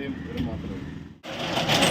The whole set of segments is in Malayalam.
മല്ലിയും ഒരു മാത്രമേ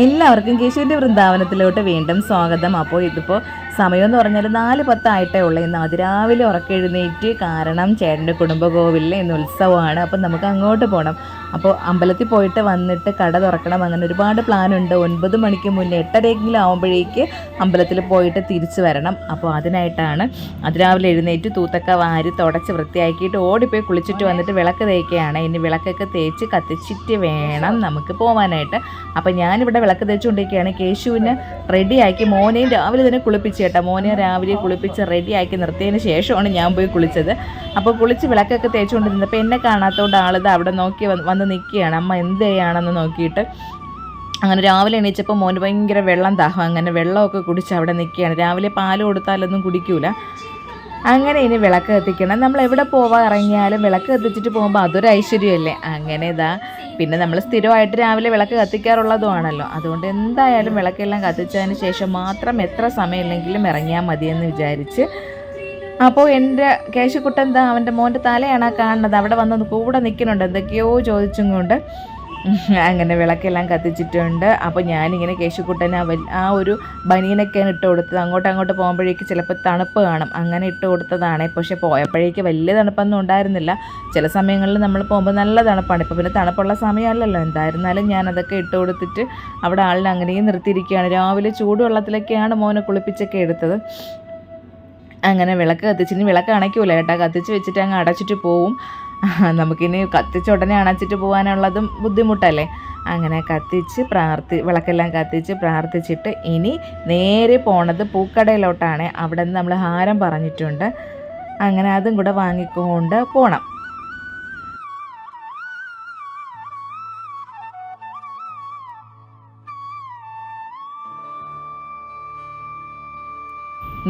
എല്ലാവർക്കും കേശുവിന്റെ വൃന്ദാവനത്തിലോട്ട് വീണ്ടും സ്വാഗതം. അപ്പോൾ ഇതിപ്പോൾ സമയം എന്ന് പറഞ്ഞാൽ നാല് പത്തായിട്ടേ ഉള്ളൂ. ഇന്ന് അതിരാവിലെ ഉറക്കെഴുന്നേറ്റ് കാരണം ചേട്ടന്റെ കുടുംബകോവിലിൽ ഇന്ന് ഉത്സവമാണ്. അപ്പം നമുക്ക് അങ്ങോട്ട് പോകണം അപ്പോൾ അമ്പലത്തിൽ പോയിട്ട് വന്നിട്ട് കട തുറക്കണം. അങ്ങനെ ഒരുപാട് പ്ലാൻ ഉണ്ട്. ഒൻപത് മണിക്ക് മുന്നേ എട്ടരയെങ്കിലും ആകുമ്പോഴേക്ക് അമ്പലത്തിൽ പോയിട്ട് തിരിച്ചു വരണം. അപ്പോൾ അതിനായിട്ടാണ് അതിരാവിലെ എഴുന്നേറ്റ് തൂത്തൊക്കെ വാരി തുടച്ച് വൃത്തിയാക്കിയിട്ട് ഓടിപ്പോയി കുളിച്ചിട്ട് വന്നിട്ട് വിളക്ക് തേക്കുകയാണ്. ഇനി വിളക്കൊക്കെ തേച്ച് കത്തിച്ചിട്ട് വേണം നമുക്ക് പോകാനായിട്ട് അപ്പോൾ ഞാനിവിടെ വിളക്ക് തേച്ചുകൊണ്ടിരിക്കുകയാണ്. കേശുവിന് റെഡിയാക്കി മോനെയും രാവിലെ തന്നെ കുളിപ്പിച്ച് കേട്ടോ. മോനെ രാവിലെ കുളിപ്പിച്ച് റെഡിയാക്കി നിർത്തിയതിന് ശേഷമാണ് ഞാൻ പോയി കുളിച്ചത്. അപ്പോൾ കുളിച്ച് വിളക്കൊക്കെ തേച്ചുകൊണ്ടിരുന്നപ്പോൾ എന്നെ കാണാത്തതുകൊണ്ട് ആളിത് അവിടെ നോക്കി വന്ന് നിൽക്കുകയാണ്. അമ്മ എന്ത് ചെയ്യാണെന്ന് നോക്കിയിട്ട് അങ്ങനെ രാവിലെ എണീച്ചപ്പോൾ മോന് ഭയങ്കര വെള്ളം ദാഹം അങ്ങനെ വെള്ളമൊക്കെ കുടിച്ച് അവിടെ നിൽക്കുകയാണ്. രാവിലെ പാൽ കൊടുത്താലൊന്നും കുടിക്കൂല. അങ്ങനെ ഇനി വിളക്ക് കത്തിക്കണം. നമ്മൾ എവിടെ പോവാൻ ഇറങ്ങിയാലും വിളക്ക് കത്തിച്ചിട്ട് പോകുമ്പോൾ അതൊരു ഐശ്വര്യമല്ലേ? അങ്ങനെ ഇതാ. പിന്നെ നമ്മൾ സ്ഥിരമായിട്ട് രാവിലെ വിളക്ക് കത്തിക്കാറുള്ളതുമാണല്ലോ. അതുകൊണ്ട് എന്തായാലും വിളക്കെല്ലാം കത്തിച്ചതിന് ശേഷം മാത്രം എത്ര സമയമില്ലെങ്കിലും ഇറങ്ങിയാൽ മതിയെന്ന് വിചാരിച്ച്. അപ്പോൾ എന്റെ കേശുക്കുട്ടൻ എന്താ അവന്റെ മോന്റെ തലയാണ് കാണുന്നത്. അവിടെ വന്ന് കൂടെ നിൽക്കുന്നുണ്ട്. എന്തൊക്കെയോ ചോദിച്ചും കൊണ്ട്. അങ്ങനെ വിളക്കെല്ലാം കത്തിച്ചിട്ടുണ്ട്. അപ്പോൾ ഞാനിങ്ങനെ കേശുക്കുട്ടന് ആ ഒരു ബനിയനൊക്കെയാണ് ഇട്ട് കൊടുത്തത്. അങ്ങോട്ട് അങ്ങോട്ട് പോകുമ്പോഴേക്ക് ചിലപ്പോൾ തണുപ്പ് കാണും. അങ്ങനെ ഇട്ട് കൊടുത്തതാണ്. പക്ഷെ പോയപ്പോഴേക്ക് വലിയ തണുപ്പൊന്നും ഉണ്ടായിരുന്നില്ല. ചില സമയങ്ങളിൽ നമ്മൾ പോകുമ്പോൾ നല്ല തണുപ്പാണ്. ഇപ്പോൾ പിന്നെ തണുപ്പുള്ള സമയമല്ലല്ലോ. എന്തായിരുന്നാലും ഞാനതൊക്കെ ഇട്ട് കൊടുത്തിട്ട് അവിടെ ആളിനെ അങ്ങനെയും നിർത്തിയിരിക്കുകയാണ്. രാവിലെ ചൂടുവെള്ളത്തിലൊക്കെയാണ് മോനെ കുളിപ്പിച്ചൊക്കെ എടുത്തത്. അങ്ങനെ വിളക്ക് കത്തിച്ച് ഇനി വിളക്ക് അണയ്ക്കൂല കേട്ടോ. കത്തിച്ച് വെച്ചിട്ട് അങ്ങ് അടച്ചിട്ട് പോവും. നമുക്കിനി കത്തിച്ച് ഉടനെ അണച്ചിട്ട് പോകാനുള്ളതും ബുദ്ധിമുട്ടല്ലേ? അങ്ങനെ കത്തിച്ച് പ്രാർത്ഥി വിളക്കെല്ലാം കത്തിച്ച് പ്രാർത്ഥിച്ചിട്ട് ഇനി നേരെ പോണത് പൂക്കടയിലോട്ടാണ്. അവിടെ നിന്ന് നമ്മൾ ഹാരം പറഞ്ഞിട്ടുണ്ട്. അങ്ങനെ അതും കൂടെ വാങ്ങിക്കൊണ്ട് പോകണം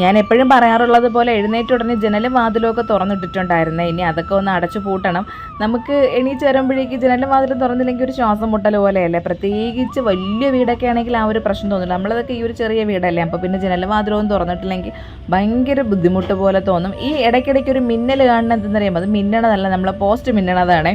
ഞാൻ എപ്പോഴും പറയാറുള്ളത് പോലെ എഴുന്നേറ്റ് ഉടനെ ജനലും വാതിലുമൊക്കെ തുറന്നിട്ടിട്ടുണ്ടായിരുന്നു. ഇനി അതൊക്കെ ഒന്ന് അടച്ചു പൂട്ടണം. നമുക്ക് എണീച്ച് വരുമ്പോഴേക്ക് ജനലും വാതിലും തുറന്നില്ലെങ്കിൽ ഒരു ശ്വാസം മുട്ടൽ പോലെയല്ലേ? പ്രത്യേകിച്ച് വലിയ വീടൊക്കെ ആണെങ്കിൽ ആ ഒരു പ്രശ്നം തോന്നില്ല. നമ്മളതൊക്കെ ഈ ഒരു ചെറിയ വീടല്ലേ? അപ്പോൾ പിന്നെ ജനലും വാതിലും ഒന്നും തുറന്നിട്ടില്ലെങ്കിൽ ഭയങ്കര ബുദ്ധിമുട്ട് പോലെ തോന്നും. ഈ ഇടയ്ക്കിടയ്ക്ക് ഒരു മിന്നൽ കാണുന്നത് എന്തെന്നറിയാം അത് മിന്നണതല്ല നമ്മളെ പോസ്റ്റ് മിന്നണതാണ്.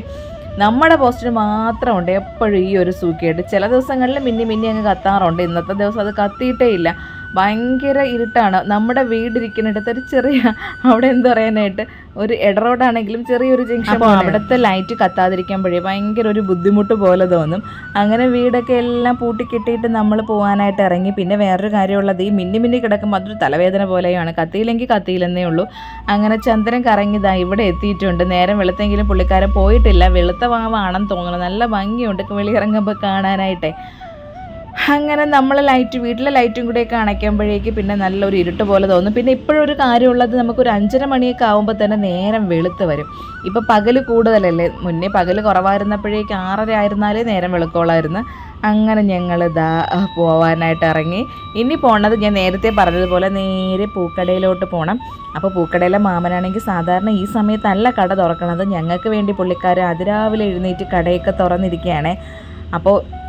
നമ്മുടെ പോസ്റ്റിന് മാത്രമുണ്ട് എപ്പോഴും ഈ ഒരു സൂക്കേട്. ചില ദിവസങ്ങളിൽ മിന്നി മിന്നി അങ്ങ് കത്താറുണ്ട്. ഇന്നത്തെ ദിവസം അത് കത്തിയിട്ടേ ഇല്ല. ഭയങ്കര ഇരുട്ടാണ്. നമ്മുടെ വീടിരിക്കുന്നിടത്ത് ഒരു ചെറിയ അവിടെ എന്ത് പറയാനായിട്ട് ഒരു ഇടറോഡാണെങ്കിലും ചെറിയൊരു ജംഗ്ഷൻ അവിടുത്തെ ലൈറ്റ് കത്താതിരിക്കുമ്പോഴേ ഭയങ്കര ഒരു ബുദ്ധിമുട്ട് പോലെ തോന്നും. അങ്ങനെ വീടൊക്കെ എല്ലാം പൂട്ടിക്കിട്ടിയിട്ട് നമ്മൾ പോകാനായിട്ട് ഇറങ്ങി. പിന്നെ വേറൊരു കാര്യമുള്ളത് ഈ മിന്നി മിന്നി കിടക്കുമ്പോൾ അതൊരു തലവേദന പോലെയാണ്. കത്തിയില്ലെങ്കിൽ കത്തിയില്ലെന്നേ ഉള്ളൂ. അങ്ങനെ ചന്ദ്രൻ കറങ്ങിതാ ഇവിടെ എത്തിയിട്ടുണ്ട്. നേരം വെളുത്തെങ്കിലും പുള്ളിക്കാരൻ പോയിട്ടില്ല. വെളുത്ത വാവാണെന്ന് തോന്നുന്നു. നല്ല ഭംഗിയുണ്ട്. വെളിയിറങ്ങുമ്പോൾ കാണാനായിട്ടേ. അങ്ങനെ നമ്മൾ ലൈറ്റ് വീട്ടിലെ ലൈറ്റും കൂടെയൊക്കെ അണയ്ക്കുമ്പോഴേക്ക് പിന്നെ നല്ലൊരു ഇരുട്ട് പോലെ തോന്നും. പിന്നെ ഇപ്പോഴൊരു കാര്യമുള്ളത് നമുക്കൊരു അഞ്ചര മണിയൊക്കെ ആകുമ്പോൾ തന്നെ നേരം വെളുത്ത് വരും. ഇപ്പോൾ പകൽ കൂടുതലല്ലേ? മുന്നേ പകൽ കുറവായിരുന്നപ്പോഴേക്ക് ആറര ആയിരുന്നാലേ നേരം വെളുക്കോളായിരുന്നു അങ്ങനെ ഞങ്ങൾ ഇതാ പോവാനായിട്ട് ഇറങ്ങി. ഇനി പോണത് ഞാൻ നേരത്തെ പറഞ്ഞതുപോലെ നേരെ പൂക്കടയിലോട്ട് പോകണം അപ്പോൾ പൂക്കടയിലെ മാമനാണെങ്കിൽ സാധാരണ ഈ സമയത്തല്ല കട തുറക്കണത്. ഞങ്ങൾക്ക് വേണ്ടി പുള്ളിക്കാർ അതിരാവിലെ എഴുന്നേറ്റ് കടയൊക്കെ തുറന്നിരിക്കുകയാണ്. അപ്പോൾ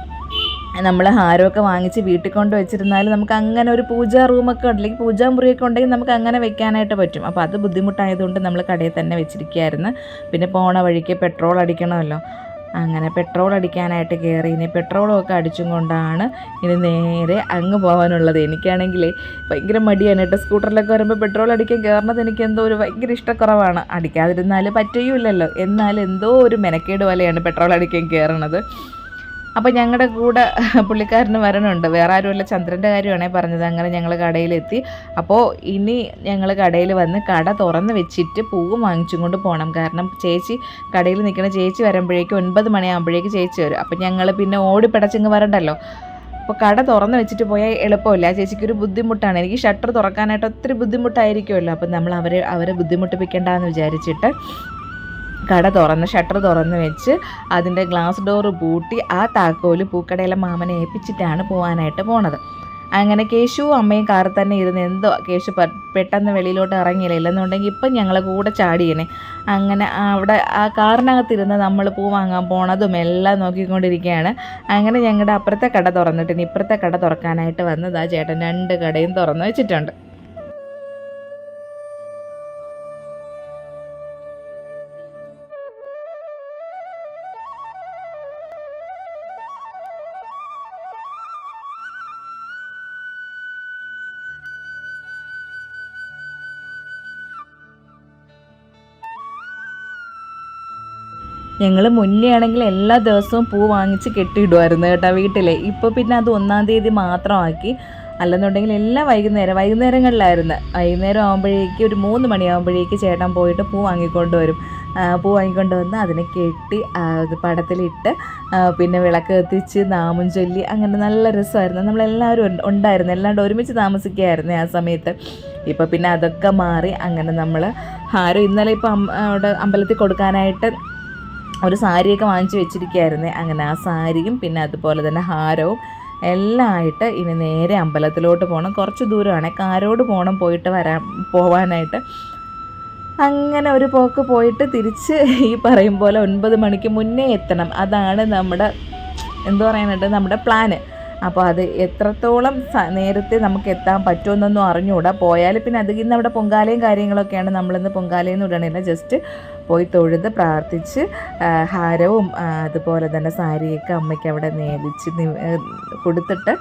നമ്മൾ ഹാരമൊക്കെ വാങ്ങിച്ച് വീട്ടിൽ കൊണ്ട് വെച്ചിരുന്നാൽ നമുക്ക് അങ്ങനെ ഒരു പൂജാ റൂമൊക്കെ അല്ലെങ്കിൽ പൂജാ മുറിയൊക്കെ ഉണ്ടെങ്കിൽ നമുക്ക് അങ്ങനെ വെക്കാനായിട്ട് പറ്റും. അപ്പോൾ അത് ബുദ്ധിമുട്ടായതുകൊണ്ട് നമ്മൾ കടയിൽ തന്നെ വെച്ചിരിക്കുകയായിരുന്നു. പിന്നെ പോണ വഴിക്ക് പെട്രോൾ അടിക്കണമല്ലോ. അങ്ങനെ പെട്രോൾ അടിക്കാനായിട്ട് കയറി. ഇനി പെട്രോളൊക്കെ അടിച്ചും കൊണ്ടാണ് ഇനി നേരെ അങ്ങ് പോകാനുള്ളത്. എനിക്കാണെങ്കിൽ ഭയങ്കര മടിയാണ് കേട്ടോ. സ്കൂട്ടറിലൊക്കെ വരുമ്പോൾ പെട്രോൾ അടിക്കാൻ കയറുന്നത് എനിക്ക് എന്തോ ഒരു ഭയങ്കര ഇഷ്ടക്കുറവാണ്. അടിക്കാതിരുന്നാൽ പറ്റുകയില്ലല്ലോ എന്നാൽ എന്തോ ഒരു മെനക്കേട് പോലെയാണ് പെട്രോൾ അടിക്കാൻ കയറണത്. അപ്പോൾ ഞങ്ങളുടെ കൂടെ പുള്ളിക്കാരന് വരണുണ്ട്. വേറെ ആരുമല്ല. ചന്ദ്രന്റെ കാര്യമാണേ പറഞ്ഞത്. അങ്ങനെ ഞങ്ങൾ കടയിലെത്തി. അപ്പോൾ ഇനി ഞങ്ങൾ കടയിൽ വന്ന് കട തുറന്ന് വെച്ചിട്ട് പൂവ് വാങ്ങിച്ചും കൊണ്ട് പോകണം കാരണം ചേച്ചി കടയിൽ നിൽക്കുന്ന ചേച്ചി വരുമ്പോഴേക്കും ഒൻപത് മണിയാകുമ്പോഴേക്ക് ചേച്ചി വരും. അപ്പോൾ ഞങ്ങൾ പിന്നെ ഓടിപ്പിടച്ചിങ്ങ് വരണ്ടല്ലോ. അപ്പോൾ കട തുറന്ന് വെച്ചിട്ട് പോയാൽ എളുപ്പമില്ല. ചേച്ചിക്ക് ഒരു ബുദ്ധിമുട്ടാണ്. എനിക്ക് ഷട്ടർ തുറക്കാനായിട്ട് ഒത്തിരി ബുദ്ധിമുട്ടായിരിക്കുമല്ലോ. അപ്പം നമ്മൾ അവരെ അവരെ ബുദ്ധിമുട്ടിപ്പിക്കേണ്ടെന്ന് വിചാരിച്ചിട്ട് കട തുറന്ന് ഷട്ടർ തുറന്ന് വെച്ച് അതിന്റെ ഗ്ലാസ് ഡോറ് പൂട്ടി ആ താക്കോൽ പൂക്കടയിലെ മാമനെ ഏൽപ്പിച്ചിട്ടാണ് പോകാനായിട്ട് പോണത്. അങ്ങനെ കേശുവും അമ്മയും കാറിൽ തന്നെ ഇരുന്ന് എന്തോ കേശു പെട്ടെന്ന് വെളിയിലോട്ട് ഇറങ്ങിയില്ല. ഇല്ലെന്നുണ്ടെങ്കിൽ ഇപ്പം ഞങ്ങളെ കൂടെ ചാടിയേനെ. അങ്ങനെ അവിടെ ആ കാറിനകത്തിരുന്ന് നമ്മൾ പൂ വാങ്ങാൻ പോണതും എല്ലാം നോക്കിക്കൊണ്ടിരിക്കുകയാണ്. അങ്ങനെ ഞങ്ങളുടെ അപ്പുറത്തെ കട തുറന്നിട്ട് ഇപ്പുറത്തെ കട തുറക്കാനായിട്ട് വന്നത് ആ ചേട്ടൻ രണ്ട് കടയും തുറന്ന് വെച്ചിട്ടുണ്ട്. ഞങ്ങൾ മുന്നേ ആണെങ്കിൽ എല്ലാ ദിവസവും പൂ വാങ്ങിച്ച് കെട്ടിയിടുമായിരുന്നു കേട്ടോ വീട്ടിൽ ഇപ്പോൾ പിന്നെ അത് ഒന്നാം തീയതി മാത്രമാക്കി. അല്ലെന്നുണ്ടെങ്കിൽ എല്ലാ വൈകുന്നേരം വൈകുന്നേരങ്ങളിലായിരുന്നു. വൈകുന്നേരം ആകുമ്പോഴേക്ക് ഒരു മൂന്ന് മണിയാകുമ്പോഴേക്ക് ചേട്ടൻ പോയിട്ട് പൂ വാങ്ങിക്കൊണ്ട് വരും. പൂ വാങ്ങിക്കൊണ്ട് വന്ന് അതിനെ കെട്ടി പടത്തിലിട്ട് പിന്നെ വിളക്ക് കത്തിച്ച് നാമം ചൊല്ലി അങ്ങനെ നല്ല രസമായിരുന്നു. നമ്മളെല്ലാവരും ഉണ്ട്- ഉണ്ടായിരുന്നു. എല്ലാണ്ട് ഒരുമിച്ച് താമസിക്കുകയായിരുന്നു ആ സമയത്ത്. ഇപ്പോൾ പിന്നെ അതൊക്കെ മാറി അങ്ങനെ നമ്മൾ ഹാരം ഇന്നലെ ഇപ്പം അവിടെ അമ്പലത്തിൽ കൊടുക്കാനായിട്ട് ഒരു സാരിയൊക്കെ വാങ്ങിച്ചു വെച്ചിരിക്കുകയായിരുന്നേ. അങ്ങനെ ആ സാരിയും പിന്നെ അതുപോലെ തന്നെ ഹാരവും എല്ലാം ആയിട്ട് ഇനി നേരെ അമ്പലത്തിലോട്ട് പോകണം കുറച്ച് ദൂരമാണ്. കാരോട് പോകണം പോയിട്ട് വരാൻ പോവാനായിട്ട്. അങ്ങനെ ഒരു പോക്ക് പോയിട്ട് തിരിച്ച് ഈ പറയും പോലെ ഒൻപത് മണിക്ക് മുന്നേ എത്തണം. അതാണ് നമ്മുടെ എന്തു പറയാനായിട്ട് നമ്മുടെ പ്ലാന്. അപ്പോൾ അത് എത്രത്തോളം നേരത്തെ നമുക്ക് എത്താൻ പറ്റുമെന്നൊന്നും അറിഞ്ഞുകൂടാ. പോയാൽ പിന്നെ അത് ഇന്ന് അവിടെ പൊങ്കാലയും കാര്യങ്ങളൊക്കെയാണ്. നമ്മളിന്ന് പൊങ്കാലയെന്ന് ഇടണില്ല. ജസ്റ്റ് പോയി തൊഴുത് പ്രാർത്ഥിച്ച് ഹാരവും അതുപോലെ തന്നെ സാരിയൊക്കെ അമ്മയ്ക്ക് അവിടെ നേദിച്ച് കൊടുത്തിട്ട്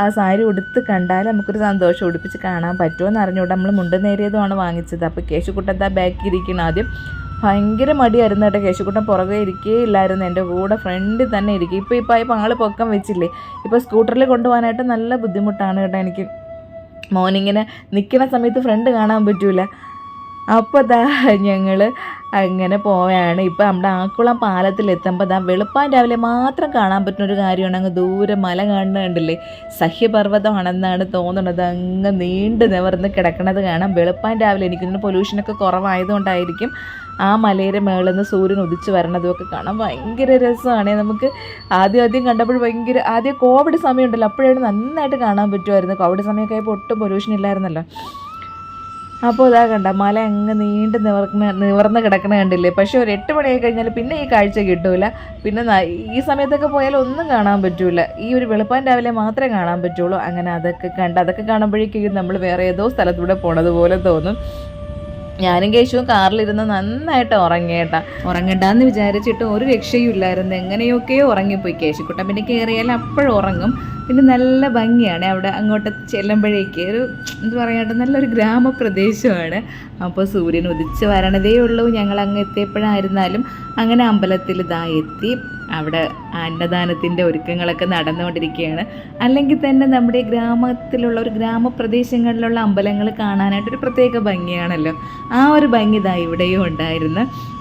ആ, സാരി ഉടുത്ത് കണ്ടാൽ നമുക്കൊരു സന്തോഷം. ഉടുപ്പിച്ച് കാണാൻ പറ്റുമെന്ന് അറിഞ്ഞുകൊണ്ട് നമ്മൾ മുണ്ട് നേരിയതുമാണ് വാങ്ങിച്ചത്. അപ്പോൾ കേശുക്കുട്ടത്താ ബാക്കി ഇരിക്കണം ആദ്യം ഭയങ്കര മടിയായിരുന്നു കേട്ടോ. കേശുക്കുട്ടൻ പുറകെ ഇരിക്കേ ഇല്ലായിരുന്നു എന്റെ കൂടെ ഫ്രണ്ടിൽ തന്നെ ഇരിക്കും. ഇപ്പോൾ ഇപ്പോൾ ഇപ്പോൾ ആൾ പൊക്കം വെച്ചില്ലേ? ഇപ്പോൾ സ്കൂട്ടറിൽ കൊണ്ടുപോകാനായിട്ട് നല്ല ബുദ്ധിമുട്ടാണ് കേട്ടോ എനിക്ക്. മോർണിങ്ങിന് നിൽക്കുന്ന സമയത്ത് ഫ്രണ്ട് കാണാൻ പറ്റൂല. അപ്പോൾ ദാ ഞങ്ങൾ അങ്ങനെ പോവുകയാണ് ഇപ്പോൾ നമ്മുടെ ആക്കുളം പാലത്തിലെത്തുമ്പോൾ ദാ വെളുപ്പാൻ രാവിലെ മാത്രം കാണാൻ പറ്റുന്ന ഒരു കാര്യമാണ്. അങ്ങ് ദൂരെ മല കാണുന്നുണ്ടല്ലേ? സഹ്യപർവതമാണെന്നാണ് തോന്നുന്നത്. അങ്ങ് നീണ്ട് നിവർന്ന് കിടക്കുന്നത് കാണാം. വെളുപ്പാൻ രാവിലെ എനിക്കിതിന് പൊല്യൂഷനൊക്കെ കുറവായതുകൊണ്ടായിരിക്കും ആ മലയുടെ മേളിൽ നിന്ന് സൂര്യൻ ഉദിച്ച് വരണതും ഒക്കെ കാണാം. ഭയങ്കര രസമാണ്. നമുക്ക് ആദ്യം ആദ്യം കണ്ടപ്പോൾ ഭയങ്കര ആദ്യം കോവിഡ് സമയമുണ്ടല്ലോ. അപ്പോഴാണ് നന്നായിട്ട് കാണാൻ പറ്റുമായിരുന്നു. കോവിഡ് സമയമൊക്കെ ആയപ്പോൾ ഒട്ടും പൊല്യൂഷൻ ഇല്ലായിരുന്നല്ലോ അപ്പോൾ ഇതാ കണ്ട മല അങ്ങ് നീണ്ട് നിവർന്ന് നിവർന്ന് കിടക്കണ കണ്ടില്ലേ? പക്ഷേ ഒരു എട്ട് മണിയായി കഴിഞ്ഞാൽ പിന്നെ ഈ കാഴ്ച കിട്ടൂല. പിന്നെ ഈ സമയത്തൊക്കെ പോയാൽ ഒന്നും കാണാൻ പറ്റൂല. ഈ ഒരു വെളുപ്പാൻ രാവിലെ മാത്രമേ കാണാൻ പറ്റുള്ളൂ. അങ്ങനെ അതൊക്കെ കണ്ട് അതൊക്കെ കാണുമ്പോഴേക്കും നമ്മൾ വേറെ ഏതോ സ്ഥലത്തൂടെ പോണത് പോലെ തോന്നും. ഞാനും കേശുവും കാറിലിരുന്ന് നന്നായിട്ട് ഉറങ്ങിയേട്ടാ. ഉറങ്ങണ്ടെന്ന് വിചാരിച്ചിട്ട് ഒരു രക്ഷയും ഇല്ലായിരുന്നു. എങ്ങനെയൊക്കെയോ ഉറങ്ങിപ്പോയി കേശുക്കുട്ടൻ. പിന്നെ കയറിയാൽ അപ്പോഴും ഉറങ്ങും. പിന്നെ നല്ല ഭംഗിയാണ് അവിടെ അങ്ങോട്ട് ചെല്ലുമ്പോഴേക്ക്. ഒരു എന്താ പറയട്ടെ നല്ലൊരു ഗ്രാമപ്രദേശമാണ്. അപ്പോൾ സൂര്യൻ ഉദിച്ച് വരണതേ ഉള്ളൂ. ഞങ്ങൾ അങ്ങ് എത്തിയപ്പോഴായിരുന്നാലും അങ്ങനെ അമ്പലത്തിൽ ഇതാ എത്തി. അവിടെ അന്നദാനത്തിന്റെ ഒരുക്കങ്ങളൊക്കെ നടന്നുകൊണ്ടിരിക്കുകയാണ്. അല്ലെങ്കിൽ തന്നെ നമ്മുടെ ഗ്രാമത്തിലുള്ള ഒരു ഗ്രാമപ്രദേശങ്ങളിലുള്ള അമ്പലങ്ങൾ കാണാനായിട്ടൊരു പ്രത്യേക ഭംഗിയാണല്ലോ. ആ ഒരു ഭംഗി ഇതാ ഇവിടെയും ഉണ്ടായിരുന്നു.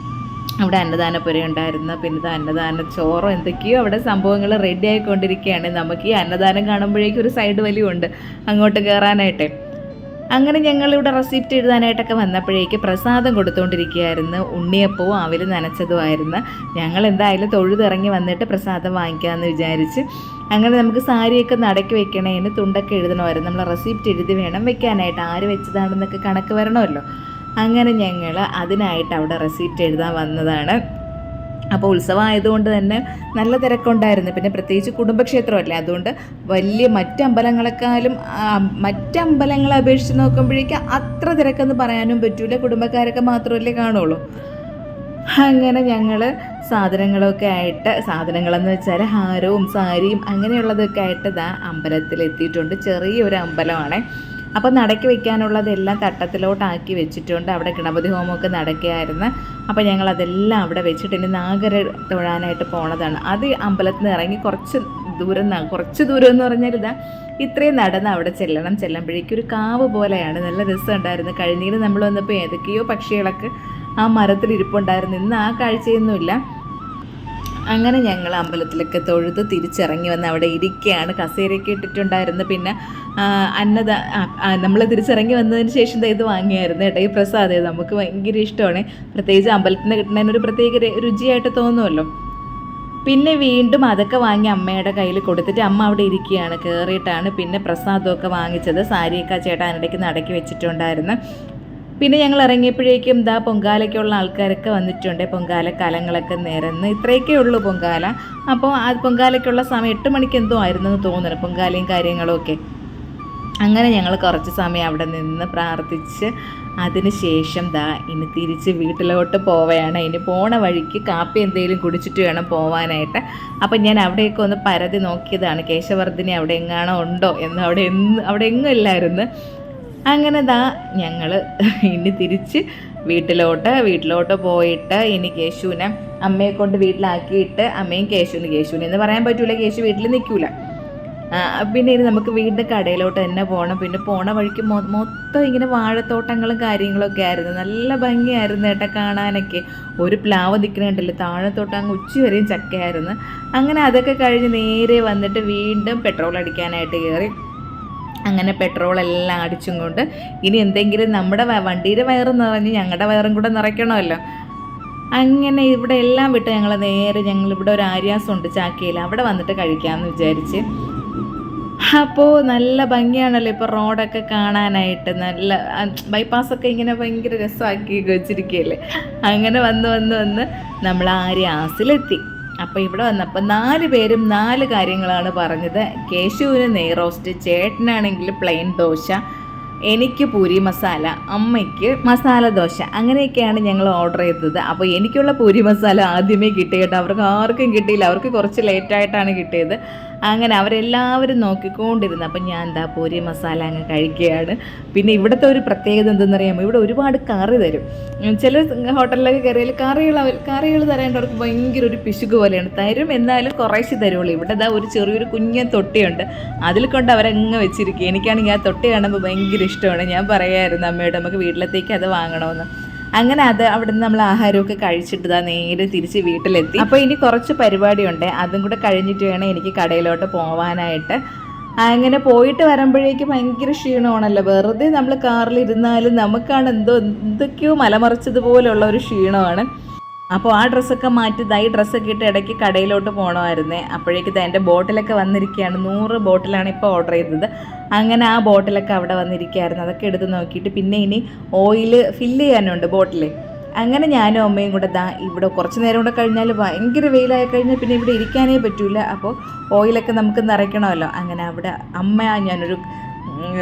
അവിടെ അന്നദാനപ്പുര ഉണ്ടായിരുന്നു. പിന്നെ ഇത് അന്നദാന ചോറോ എന്തൊക്കെയോ അവിടെ സംഭവങ്ങൾ റെഡി ആയിക്കൊണ്ടിരിക്കുകയാണ്. നമുക്ക് ഈ അന്നദാനം കാണുമ്പോഴേക്കും ഒരു സൈഡ് വലിയുണ്ട് അങ്ങോട്ട് കയറാനായിട്ട് അങ്ങനെ ഞങ്ങളിവിടെ റെസിപ്റ്റ് എഴുതാനായിട്ടൊക്കെ വന്നപ്പോഴേക്ക് പ്രസാദം കൊടുത്തുകൊണ്ടിരിക്കുകയായിരുന്നു ഉണ്ണിയപ്പവും അവൽ നനച്ചതുമായിരുന്നു. ഞങ്ങൾ എന്തായാലും തൊഴുതിറങ്ങി വന്നിട്ട് പ്രസാദം വാങ്ങിക്കാമെന്ന് വിചാരിച്ച് അങ്ങനെ നമുക്ക് സാരിയൊക്കെ നടക്കി വെക്കണേന് തുണ്ടൊക്കെ എഴുതണമായിരുന്നു. നമ്മൾ റെസിപ്റ്റ് എഴുതി വേണം വെക്കാനായിട്ട്. ആര് വെച്ചതാണെന്നൊക്കെ കണക്ക് വരണമല്ലോ. അങ്ങനെ ഞങ്ങൾ അതിനായിട്ട് അവിടെ റെസിപ്റ്റ് എഴുതാൻ വന്നതാണ്. അപ്പോൾ ഉത്സവമായതുകൊണ്ട് തന്നെ നല്ല തിരക്കുണ്ടായിരുന്നു. പിന്നെ പ്രത്യേകിച്ച് കുടുംബക്ഷേത്രമല്ലേ? അതുകൊണ്ട് വലിയ മറ്റ് അമ്പലങ്ങളെക്കാളും മറ്റ് അപേക്ഷിച്ച് നോക്കുമ്പോഴേക്ക് അത്ര തിരക്കെന്ന് പറയാനും പറ്റൂല. കുടുംബക്കാരൊക്കെ മാത്രമല്ലേ കാണുള്ളൂ. അങ്ങനെ ഞങ്ങൾ സാധനങ്ങളൊക്കെ ആയിട്ട് സാധനങ്ങളെന്ന് വെച്ചാൽ ഹാരവും സാരിയും അങ്ങനെയുള്ളതൊക്കെ ആയിട്ട് ദാ അമ്പലത്തിൽ എത്തിയിട്ടുണ്ട് ചെറിയൊരു അമ്പലമാണ്. അപ്പോൾ നടക്കി വെക്കാനുള്ളതെല്ലാം തട്ടത്തിലോട്ടാക്കി വെച്ചിട്ടുണ്ട്. അവിടെ ഗണപതി ഹോമമൊക്കെ നടക്കുകയായിരുന്നു. അപ്പോൾ ഞങ്ങൾ അതെല്ലാം അവിടെ വെച്ചിട്ട് ഇനി നാഗര തൊഴാനായിട്ട് പോണതാണ്. അത് അമ്പലത്തിൽ നിന്ന് ഇറങ്ങി കുറച്ച് ദൂരം കുറച്ച് ദൂരം എന്ന് പറഞ്ഞാൽ ഇതാ ഇത്രയും നടന്ന് അവിടെ ചെല്ലണം ചെല്ലുമ്പോഴേക്കും ഒരു കാവ് പോലെയാണ്. നല്ല രസമുണ്ടായിരുന്നു. കഴിഞ്ഞിട്ട് നമ്മൾ വന്നപ്പോൾ ഏതൊക്കെയോ പക്ഷികളൊക്കെ ആ മരത്തിൽ ഇരിപ്പുണ്ടായിരുന്നു. ഇന്ന് ആ കാഴ്ചയൊന്നുമില്ല. അങ്ങനെ ഞങ്ങൾ അമ്പലത്തിലൊക്കെ തൊഴുത് തിരിച്ചിറങ്ങി വന്ന് അവിടെ ഇരിക്കുകയാണ്. കസേരയൊക്കെ ഇട്ടിട്ടുണ്ടായിരുന്നു. പിന്നെ അന്നദ നമ്മൾ തിരിച്ചിറങ്ങി വന്നതിന് ശേഷം ഇത് വാങ്ങിയായിരുന്നു കേട്ടോ. ഈ പ്രസാദ് നമുക്ക് ഭയങ്കര ഇഷ്ടമാണ്. പ്രത്യേകിച്ച് അമ്പലത്തിൽ നിന്ന് കിട്ടുന്നതിനൊരു പ്രത്യേക രുചിയായിട്ട് തോന്നുമല്ലോ. പിന്നെ വീണ്ടും അതൊക്കെ വാങ്ങി അമ്മയുടെ കയ്യിൽ കൊടുത്തിട്ട് അമ്മ അവിടെ ഇരിക്കുകയാണ് കയറിയിട്ടാണ് പിന്നെ പ്രസാദമൊക്കെ വാങ്ങിച്ചത്. സാരിയൊക്കെ ചേട്ടാ അതിനിടയ്ക്ക് നടക്കി വെച്ചിട്ടുണ്ടായിരുന്നു. പിന്നെ ഞങ്ങൾ ഇറങ്ങിയപ്പോഴേക്കും ദാ പൊങ്കാലയ്ക്കുള്ള ആൾക്കാരൊക്കെ വന്നിട്ടുണ്ട്. പൊങ്കാല കലങ്ങളൊക്കെ നിരന്ന് ഇത്രയൊക്കെ ഉള്ളൂ പൊങ്കാല. അപ്പോൾ ആ പൊങ്കാലയ്ക്കുള്ള സമയം എട്ട് മണിക്ക് എന്തോ ആയിരുന്നു എന്ന് തോന്നുന്നു പൊങ്കാലയും കാര്യങ്ങളും ഒക്കെ. അങ്ങനെ ഞങ്ങൾ കുറച്ച് സമയം അവിടെ നിന്ന് പ്രാർത്ഥിച്ച് അതിന് ശേഷം ദാ ഇനി തിരിച്ച് വീട്ടിലോട്ട് പോവുകയാണ്. ഇനി പോണ വഴിക്ക് കാപ്പി എന്തെങ്കിലും കുടിച്ചിട്ട് വേണം പോവാനായിട്ട്. അപ്പം ഞാൻ അവിടെയൊക്കെ ഒന്ന് പരതി നോക്കിയതാണ് കേശവർദ്ധിനി അവിടെ എങ്ങാണോ ഉണ്ടോ എന്ന്. അവിടെ എന്ന് അവിടെ എങ്ങും ഇല്ലായിരുന്നു. അങ്ങനെ ദാ ഞങ്ങൾ ഇനി തിരിച്ച് വീട്ടിലോട്ട് വീട്ടിലോട്ട് പോയിട്ട് ഇനി കേശുവിനെ അമ്മയെ കൊണ്ട് വീട്ടിലാക്കിയിട്ട് അമ്മയും കേശുവിന് കേശുവിന് എന്ന് പറയാൻ പറ്റൂല കേശു വീട്ടിൽ നിൽക്കൂല. പിന്നെ ഇനി നമുക്ക് വീടിന്റെ കടയിലോട്ട് തന്നെ പോകണം പിന്നെ പോണ വഴിക്ക് മൊത്തം ഇങ്ങനെ വാഴത്തോട്ടങ്ങളും കാര്യങ്ങളൊക്കെ ആയിരുന്നു. നല്ല ഭംഗിയായിരുന്നു കേട്ടോ കാണാനൊക്കെ. ഒരു പ്ലാവ് നിൽക്കണുണ്ടല്ലോ താഴെത്തോട്ടം അങ്ങ് ഉച്ച വരെയും ചക്കയായിരുന്നു. അങ്ങനെ അതൊക്കെ കഴിഞ്ഞ് നേരെ വന്നിട്ട് വീണ്ടും പെട്രോൾ അടിക്കാനായിട്ട് കയറി. അങ്ങനെ പെട്രോൾ എല്ലാം അടിച്ചും കൊണ്ട് ഇനി എന്തെങ്കിലും നമ്മുടെ വണ്ടിയുടെ വയറ് നിറഞ്ഞ് ഞങ്ങളുടെ വയറും കൂടെ നിറയ്ക്കണമല്ലോ. അങ്ങനെ ഇവിടെ എല്ലാം വിട്ട് ഞങ്ങൾ നേരെ ഞങ്ങൾ ഇവിടെ ഒരു ആര്യാസം ഉണ്ട് ചാക്കയിൽ അവിടെ വന്നിട്ട് കഴിക്കാമെന്ന് വിചാരിച്ച്. അപ്പോൾ നല്ല ഭംഗിയാണല്ലോ ഇപ്പോൾ റോഡൊക്കെ കാണാനായിട്ട്. നല്ല ബൈപ്പാസൊക്കെ ഇങ്ങനെ ഭയങ്കര രസമാക്കി വെച്ചിരിക്കുകയല്ലേ അങ്ങനെ വന്ന് വന്ന് വന്ന് നമ്മൾ ആര്യാസിലെത്തി അപ്പോൾ ഇവിടെ വന്നപ്പോൾ നാല് പേരും നാല് കാര്യങ്ങളാണ് പറഞ്ഞത്. കേശുവിന് നെയ് റോസ്റ്റ് ചേട്ടനാണെങ്കിൽ പ്ലെയിൻ ദോശ എനിക്ക് പൂരി മസാല അമ്മയ്ക്ക് മസാല ദോശ. അങ്ങനെയൊക്കെയാണ് ഞങ്ങൾ ഓർഡർ ചെയ്തത്. അപ്പോൾ എനിക്കുള്ള പൂരി മസാല ആദ്യമേ കിട്ടിയിട്ട് കേട്ടോ അവർക്ക് ആർക്കും കിട്ടിയില്ല. അവർക്ക് കുറച്ച് ലേറ്റായിട്ടാണ് കിട്ടിയത്. അങ്ങനെ അവരെല്ലാവരും നോക്കിക്കൊണ്ടിരുന്നു. അപ്പം ഞാൻ എന്താ പൂരി മസാല അങ്ങ് കഴിക്കുകയാണ്. പിന്നെ ഇവിടുത്തെ ഒരു പ്രത്യേകത എന്തെന്നറിയാമോ ഇവിടെ ഒരുപാട് കറി തരും. ചില ഹോട്ടലിലൊക്കെ കയറിയാൽ കറികൾ അവർ കറികൾ തരേണ്ടവർക്ക് ഭയങ്കര ഒരു പിശുക്ക് പോലെയാണ്. തരും എന്നാലും കുറേശ്ശെ തരുള്ളൂ. ഇവിടെ ദാ ഒരു ചെറിയൊരു കുഞ്ഞൻ തൊട്ടിയുണ്ട്. അതിൽ കൊണ്ട് അവരങ്ങ് വെച്ചിരിക്കുക എനിക്കാണെങ്കിൽ ആ തൊട്ടി കാണുമ്പോൾ ഭയങ്കര ഇഷ്ടമാണ്. ഞാൻ പറയായിരുന്നു അമ്മയോട് നമുക്ക് വീട്ടിലത്തേക്ക് അത് വാങ്ങണമെന്ന്. അങ്ങനെ അത് അവിടുന്ന് നമ്മൾ ആഹാരമൊക്കെ കഴിച്ചിട്ട് ഇതാ നേരെ തിരിച്ച് വീട്ടിലെത്തി. അപ്പോൾ ഇനി കുറച്ച് പരിപാടിയുണ്ട്. അതും കൂടെ കഴിഞ്ഞിട്ട് വേണം എനിക്ക് കടയിലോട്ട് പോവാനായിട്ട്. അങ്ങനെ പോയിട്ട് വരുമ്പോഴേക്ക് ഭയങ്കര ക്ഷീണമാണല്ലോ. വെറുതെ നമ്മൾ കാറിൽ ഇരുന്നാലും നമുക്കാണ് എന്തോ എന്തൊക്കെയോ മലമറിച്ചതുപോലുള്ള ഒരു ക്ഷീണമാണ്. അപ്പോൾ ആ ഡ്രസ്സൊക്കെ മാറ്റി ഈ ഡ്രസ്സൊക്കെ ഇട്ട് ഇടയ്ക്ക് കടയിലോട്ട് പോകണമായിരുന്നേ അപ്പോഴേക്ക് എന്റെ ബോട്ടിലൊക്കെ വന്നിരിക്കുകയാണ്. നൂറ് ബോട്ടിലാണ് ഇപ്പോൾ ഓർഡർ ചെയ്തത്. അങ്ങനെ ആ ബോട്ടിലൊക്കെ അവിടെ വന്നിരിക്കുകയായിരുന്നു. അതൊക്കെ എടുത്ത് നോക്കിയിട്ട് പിന്നെ ഇനി ഓയിൽ ഫില്ല് ചെയ്യാനുണ്ട് ബോട്ടിൽ അങ്ങനെ ഞാനും അമ്മയും കൂടെ ദാ ഇവിടെ കുറച്ച് നേരം കൂടെ കഴിഞ്ഞാൽ ഭയങ്കര വെയിലായി കഴിഞ്ഞാൽ പിന്നെ ഇവിടെ ഇരിക്കാനേ പറ്റൂല. അപ്പോൾ ഓയിലൊക്കെ നമുക്ക് നിറയ്ക്കണമല്ലോ. അങ്ങനെ അവിടെ അമ്മ ഞാനൊരു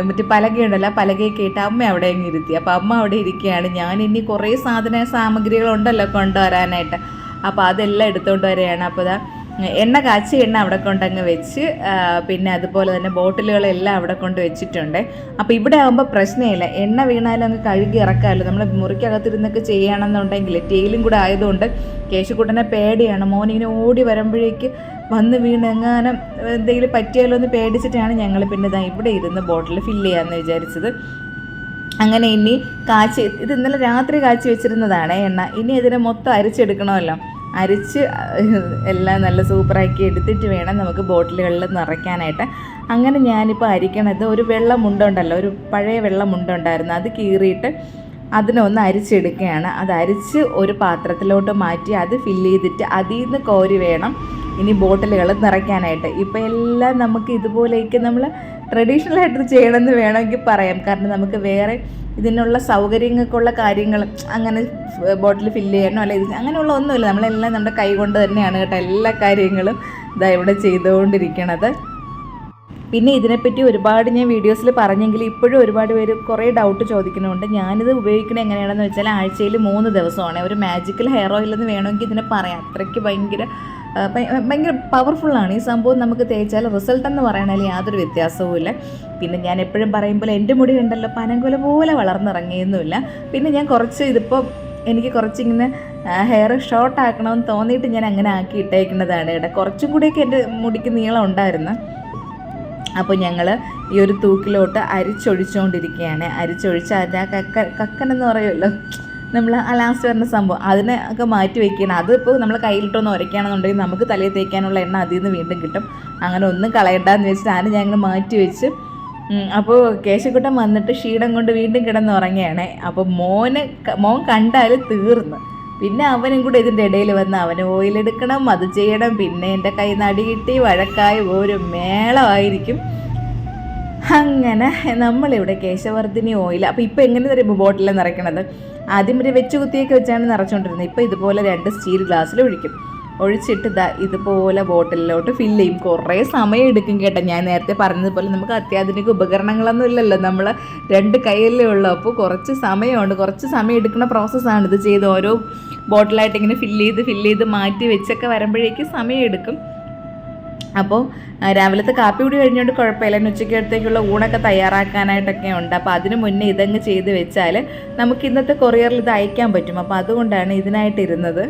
മറ്റേ പലകയുണ്ടല്ലോ ആ പലകയൊക്കെ ഇട്ട് അമ്മ അവിടെ അങ്ങ് ഇരുത്തി. അപ്പോൾ അമ്മ അവിടെ ഇരിക്കുകയാണ്. ഞാൻ ഇനി കുറേ സാധന സാമഗ്രികളുണ്ടല്ലോ കൊണ്ടുവരാനായിട്ട്. അപ്പോൾ അതെല്ലാം എടുത്തുകൊണ്ട് വരികയാണ്. അപ്പോൾ ഇതാ എണ്ണ കാച്ചി എണ്ണ അവിടെ കൊണ്ടങ്ങ് വെച്ച് പിന്നെ അതുപോലെ തന്നെ ബോട്ടിലുകളെല്ലാം അവിടെ കൊണ്ട് വെച്ചിട്ടുണ്ട്. അപ്പോൾ ഇവിടെ ആകുമ്പോൾ പ്രശ്നമില്ല. എണ്ണ വീണാലും അങ്ങ് കഴുകി ഇറക്കാമല്ലോ. നമ്മൾ മുറിക്കകത്തിരുന്നൊക്കെ ചെയ്യണമെന്നുണ്ടെങ്കിൽ ടെയിലും കൂടെ ആയതുകൊണ്ട് കേശുക്കുട്ടനെ പേടിയാണ്. മോനിങ്ങനെ ഓടി വരുമ്പോഴേക്ക് വന്ന് വീണെങ്ങാനും എന്തെങ്കിലും പറ്റിയാലോ എന്ന് പേടിച്ചിട്ടാണ് ഞങ്ങൾ പിന്നെ ഇതാ ഇവിടെ ഇരുന്ന് ബോട്ടിൽ ഫില്ല് ചെയ്യാമെന്ന് വിചാരിച്ചത്. അങ്ങനെ ഇനി കാച്ചി ഇത് ഇന്നലെ രാത്രി കാച്ചി വെച്ചിരുന്നതാണ് എണ്ണ. ഇനി ഇതിനെ മൊത്തം അരിച്ചെടുക്കണമല്ലോ. അരിച്ച് എല്ലാം നല്ല സൂപ്പറാക്കി എടുത്തിട്ട് വേണം നമുക്ക് ബോട്ടിലുകളിൽ നിറയ്ക്കാനായിട്ട്. അങ്ങനെ ഞാനിപ്പോൾ അരിക്കണത് ഒരു വെള്ള മുണ്ടുണ്ടല്ലോ ഒരു പഴയ വെള്ള മുണ്ടുണ്ടായിരുന്നു അത് കീറിയിട്ട് അതിനൊന്ന് അരിച്ചെടുക്കുകയാണ്. അത് അരിച്ച് ഒരു പാത്രത്തിലോട്ട് മാറ്റി അത് ഫില്ല് ചെയ്തിട്ട് അതിൽ നിന്ന് കോരി വേണം ഇനി ബോട്ടിലുകൾ നിറയ്ക്കാനായിട്ട്. ഇപ്പം എല്ലാം നമുക്ക് ഇതുപോലെയൊക്കെ നമ്മൾ ട്രഡീഷണൽ ആയിട്ട് ചെയ്യണമെന്ന് വേണമെങ്കിൽ പറയാം. കാരണം നമുക്ക് വേറെ ഇതിനുള്ള സൗകര്യങ്ങൾക്കുള്ള കാര്യങ്ങൾ അങ്ങനെ ബോട്ടിൽ ഫില്ല് ചെയ്യാനോ അല്ല ഇത് അങ്ങനെയുള്ള ഒന്നുമില്ല. നമ്മളെല്ലാം നമ്മുടെ കൈ കൊണ്ട് തന്നെയാണ് കേട്ടോ എല്ലാ കാര്യങ്ങളും ഇതാ ഇവിടെ ചെയ്തുകൊണ്ടിരിക്കണത്. പിന്നെ ഇതിനെപ്പറ്റി ഒരുപാട് ഞാൻ വീഡിയോസിൽ പറഞ്ഞെങ്കിൽ ഇപ്പോഴും ഒരുപാട് പേര് കുറേ ഡൗട്ട് ചോദിക്കുന്നുണ്ട്. ഞാനിത് ഉപയോഗിക്കുന്നത് എങ്ങനെയാണെന്ന് വെച്ചാൽ ആഴ്ചയിൽ മൂന്ന് ദിവസമാണ്. ഒരു മാജിക്കൽ ഹെയർ ഓയിൽ എന്ന് വേണമെങ്കിൽ ഇതിനെ പറയാം. അത്രയ്ക്ക് ഭയങ്കര ഭയങ്കര പവർഫുള്ളാണ് ഈ സംഭവം. നമുക്ക് തേച്ചാൽ റിസൾട്ട് എന്ന് പറയണതിൽ യാതൊരു വ്യത്യാസവും ഇല്ല പിന്നെ ഞാൻ എപ്പോഴും പറയുമ്പോൾ എന്റെ മുടി ഉണ്ടല്ലോ പനങ്കുല പോലെ വളർന്നിറങ്ങിയൊന്നുമില്ല. പിന്നെ ഞാൻ കുറച്ച് ഇതിപ്പോൾ എനിക്ക് കുറച്ചിങ്ങനെ ഹെയർ ഷോർട്ട് ആക്കണമെന്ന് തോന്നിയിട്ട് ഞാൻ അങ്ങനെ ആക്കി ഇട്ടേക്കുന്നതാണ് കേട്ടോ. കുറച്ചും കൂടിയൊക്കെ എന്റെ മുടിക്ക് നീളം ഉണ്ടായിരുന്നു. അപ്പോൾ ഞങ്ങൾ ഈ ഒരു തൂക്കിലോട്ട് അരിച്ചൊഴിച്ചുകൊണ്ടിരിക്കുകയാണ് അരിച്ചൊഴിച്ച് അതിന്റെ ആ കക്ക കക്കൻ എന്ന് പറയുമല്ലോ നമ്മൾ ആ ലാസ്റ്റ് വരുന്ന സംഭവം. അതിനെ ഒക്കെ മാറ്റി വയ്ക്കണം അതിപ്പോൾ നമ്മൾ കയ്യിലിട്ടൊന്ന് ഉരയ്ക്കുകയാണെന്നുണ്ടെങ്കിൽ നമുക്ക് തലയിൽ തേക്കാനുള്ള എണ്ണ അതിൽ നിന്ന് വീണ്ടും കിട്ടും. അങ്ങനെ ഒന്നും കളയണ്ടെന്ന് വെച്ചിട്ട് ആരും ഞാൻ മാറ്റി വെച്ച്. അപ്പോൾ കേശക്കുട്ടൻ വന്നിട്ട് ക്ഷീണം കൊണ്ട് വീണ്ടും കിടന്ന് ഉറങ്ങിയാണ് അപ്പോൾ മോന് മോൻ കണ്ടാൽ തീർന്ന്. പിന്നെ അവനും കൂടെ ഇതിന്റെ ഇടയിൽ വന്ന് അവന് ഓയിലെടുക്കണം അത് ചെയ്യണം. പിന്നെ എന്റെ കൈ നടി കിട്ടി വഴക്കായി ഒരു മേളമായിരിക്കും. അങ്ങനെ നമ്മളിവിടെ കേശവർദ്ധിനി ഓയിൽ അപ്പോൾ ഇപ്പോൾ എങ്ങനെ തരുമ്പോൾ ബോട്ടിൽ നിറയ്ക്കണത്? ആദ്യം ഒരു വെച്ച് കുത്തിയൊക്കെ വെച്ചാണ് നിറച്ചുകൊണ്ടിരുന്നത് ഇപ്പോൾ ഇതുപോലെ രണ്ട് സ്റ്റീൽ ഗ്ലാസ്സിൽ ഒഴിക്കും. ഒഴിച്ചിട്ട് ഇതാ ഇതുപോലെ ബോട്ടിലോട്ട് ഫില്ല് ചെയ്യും. കുറേ സമയം എടുക്കും കേട്ടോ. ഞാൻ നേരത്തെ പറഞ്ഞതുപോലെ നമുക്ക് അത്യാധുനിക ഉപകരണങ്ങളൊന്നും ഇല്ലല്ലോ. നമ്മൾ രണ്ട് കൈയല്ലേ ഉള്ളൂ. അപ്പോൾ കുറച്ച് സമയമുണ്ട്. കുറച്ച് സമയം എടുക്കുന്ന പ്രോസസ്സാണ് ഇത് ചെയ്ത് ഓരോ ബോട്ടിലായിട്ട് ഇങ്ങനെ ഫില്ല് ചെയ്ത് ഫില്ല് ചെയ്ത് മാറ്റി വെച്ചൊക്കെ വരുമ്പോഴേക്കും സമയം എടുക്കും. അപ്പോൾ രാവിലത്തെ കാപ്പി കൂടി കഴിഞ്ഞുകൊണ്ട് കുഴപ്പമില്ല. ഇനി ഉച്ചയ്ക്കടുത്തേക്കുള്ള ഊണൊക്കെ തയ്യാറാക്കാനായിട്ടൊക്കെ ഉണ്ട്. അപ്പോൾ അതിന് മുന്നേ ഇതങ്ങ് ചെയ്ത് വെച്ചാൽ നമുക്ക് ഇന്നത്തെ കൊറിയറിൽ ഇത് അയക്കാൻ പറ്റും. അപ്പോൾ അതുകൊണ്ടാണ് ഇതിനായിട്ടിരുന്നത്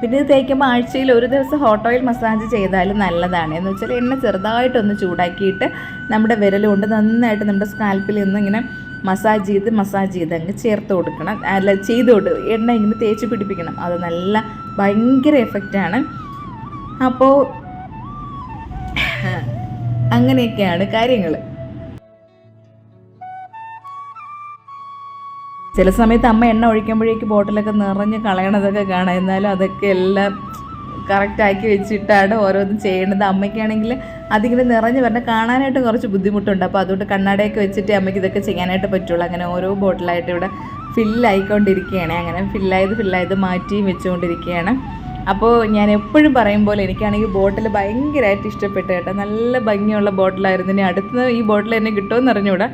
പിന്നെ ഇത് തേക്കുമ്പോൾ ആഴ്ചയിൽ ഒരു ദിവസം ഹോട്ട് ഓയിൽ മസാജ് ചെയ്താലും നല്ലതാണ്. എന്ന് വെച്ചാൽ എണ്ണ ചെറുതായിട്ടൊന്ന് ചൂടാക്കിയിട്ട് നമ്മുടെ വിരലുകൊണ്ട് നന്നായിട്ട് നമ്മുടെ സ്കാൽപ്പിൽ നിന്ന് ഇങ്ങനെ മസാജ് ചെയ്ത് മസാജ് ചെയ്ത് അങ്ങ് ചേർത്ത് കൊടുക്കണം. അല്ല ചെയ്ത് കൊടു എണ്ണ ഇങ്ങനെ തേച്ച് പിടിപ്പിക്കണം. അത് നല്ല ഭയങ്കര എഫക്റ്റാണ് അപ്പോൾ അങ്ങനെയൊക്കെയാണ് കാര്യങ്ങൾ ചില സമയത്ത് അമ്മ എണ്ണ ഒഴിക്കുമ്പോഴേക്ക് ബോട്ടിലൊക്കെ നിറഞ്ഞ് കളയണതൊക്കെ കാണാം. എന്നാലും അതൊക്കെ എല്ലാം കറക്റ്റാക്കി വെച്ചിട്ടാണ് ഓരോന്നും ചെയ്യേണ്ടത്. അമ്മയ്ക്കാണെങ്കിൽ അതിങ്ങനെ നിറഞ്ഞ് വരണ. കാണാനായിട്ട് കുറച്ച് ബുദ്ധിമുട്ടുണ്ട്. അപ്പോൾ അതുകൊണ്ട് കണ്ണാടയൊക്കെ വെച്ചിട്ട് അമ്മയ്ക്ക് ഇതൊക്കെ ചെയ്യാനായിട്ട് പറ്റുള്ളൂ. അങ്ങനെ ഓരോ ബോട്ടിലായിട്ട് ഇവിടെ ഫില്ലായിക്കൊണ്ടിരിക്കുകയാണ്. അങ്ങനെ ഫില്ലായത് ഫില്ലായത് മാറ്റിയും വെച്ചുകൊണ്ടിരിക്കുകയാണ്. അപ്പോൾ ഞാൻ എപ്പോഴും പറയും പോലെ എനിക്കാണെങ്കിൽ ബോട്ടിൽ ഭയങ്കരമായിട്ട് ഇഷ്ടപ്പെട്ട കേട്ടോ. നല്ല ഭംഗിയുള്ള ബോട്ടിലായിരുന്നു. ഇനി അടുത്ത് ഈ ബോട്ടിൽ എന്നെ കിട്ടുമെന്ന് അറിഞ്ഞുകൂടാ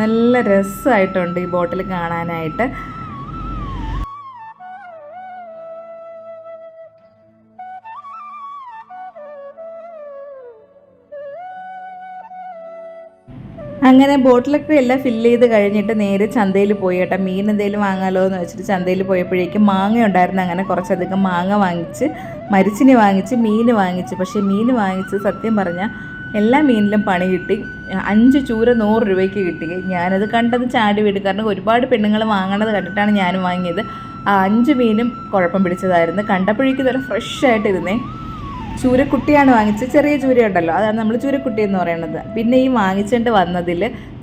നല്ല രസമായിട്ടുണ്ട് ഈ ബോട്ടിൽ കാണാനായിട്ട്. അങ്ങനെ ബോട്ടിലൊക്കെ എല്ലാം ഫില്ല് ചെയ്ത് കഴിഞ്ഞിട്ട് നേരെ ചന്തയിൽ പോയി കേട്ടോ. മീൻ എന്തെങ്കിലും വാങ്ങാലോ എന്ന് വെച്ചിട്ട് ചന്തയിൽ പോയപ്പോഴേക്കും മാങ്ങ ഉണ്ടായിരുന്നു. അങ്ങനെ കുറച്ചധികം മാങ്ങ വാങ്ങിച്ച് മരിച്ചിനി വാങ്ങിച്ച് മീൻ വാങ്ങിച്ച്. പക്ഷേ മീൻ വാങ്ങിച്ച് സത്യം പറഞ്ഞാൽ എല്ലാ മീനിലും പണി കിട്ടി. അഞ്ച് ചൂര നൂറ് രൂപയ്ക്ക് കിട്ടി. ഞാനത് കണ്ടത് ചാടി വീട് കാരണം ഒരുപാട് പെണ്ണുങ്ങൾ വാങ്ങണത് കണ്ടിട്ടാണ് ഞാനും വാങ്ങിയത്. ആ അഞ്ച് മീനും കുഴപ്പം പിടിച്ചതായിരുന്നു. കണ്ടപ്പോഴേക്കും നല്ല ഫ്രഷ് ആയിട്ടിരുന്നേ. ചൂരക്കുട്ടിയാണ് വാങ്ങിച്ചത്. ചെറിയ ചൂരയുണ്ടല്ലോ. അതാണ് നമ്മൾ ചൂരക്കുട്ടി എന്ന് പറയുന്നത്. പിന്നെ ഈ വാങ്ങിച്ചുകൊണ്ട് വന്നതിൽ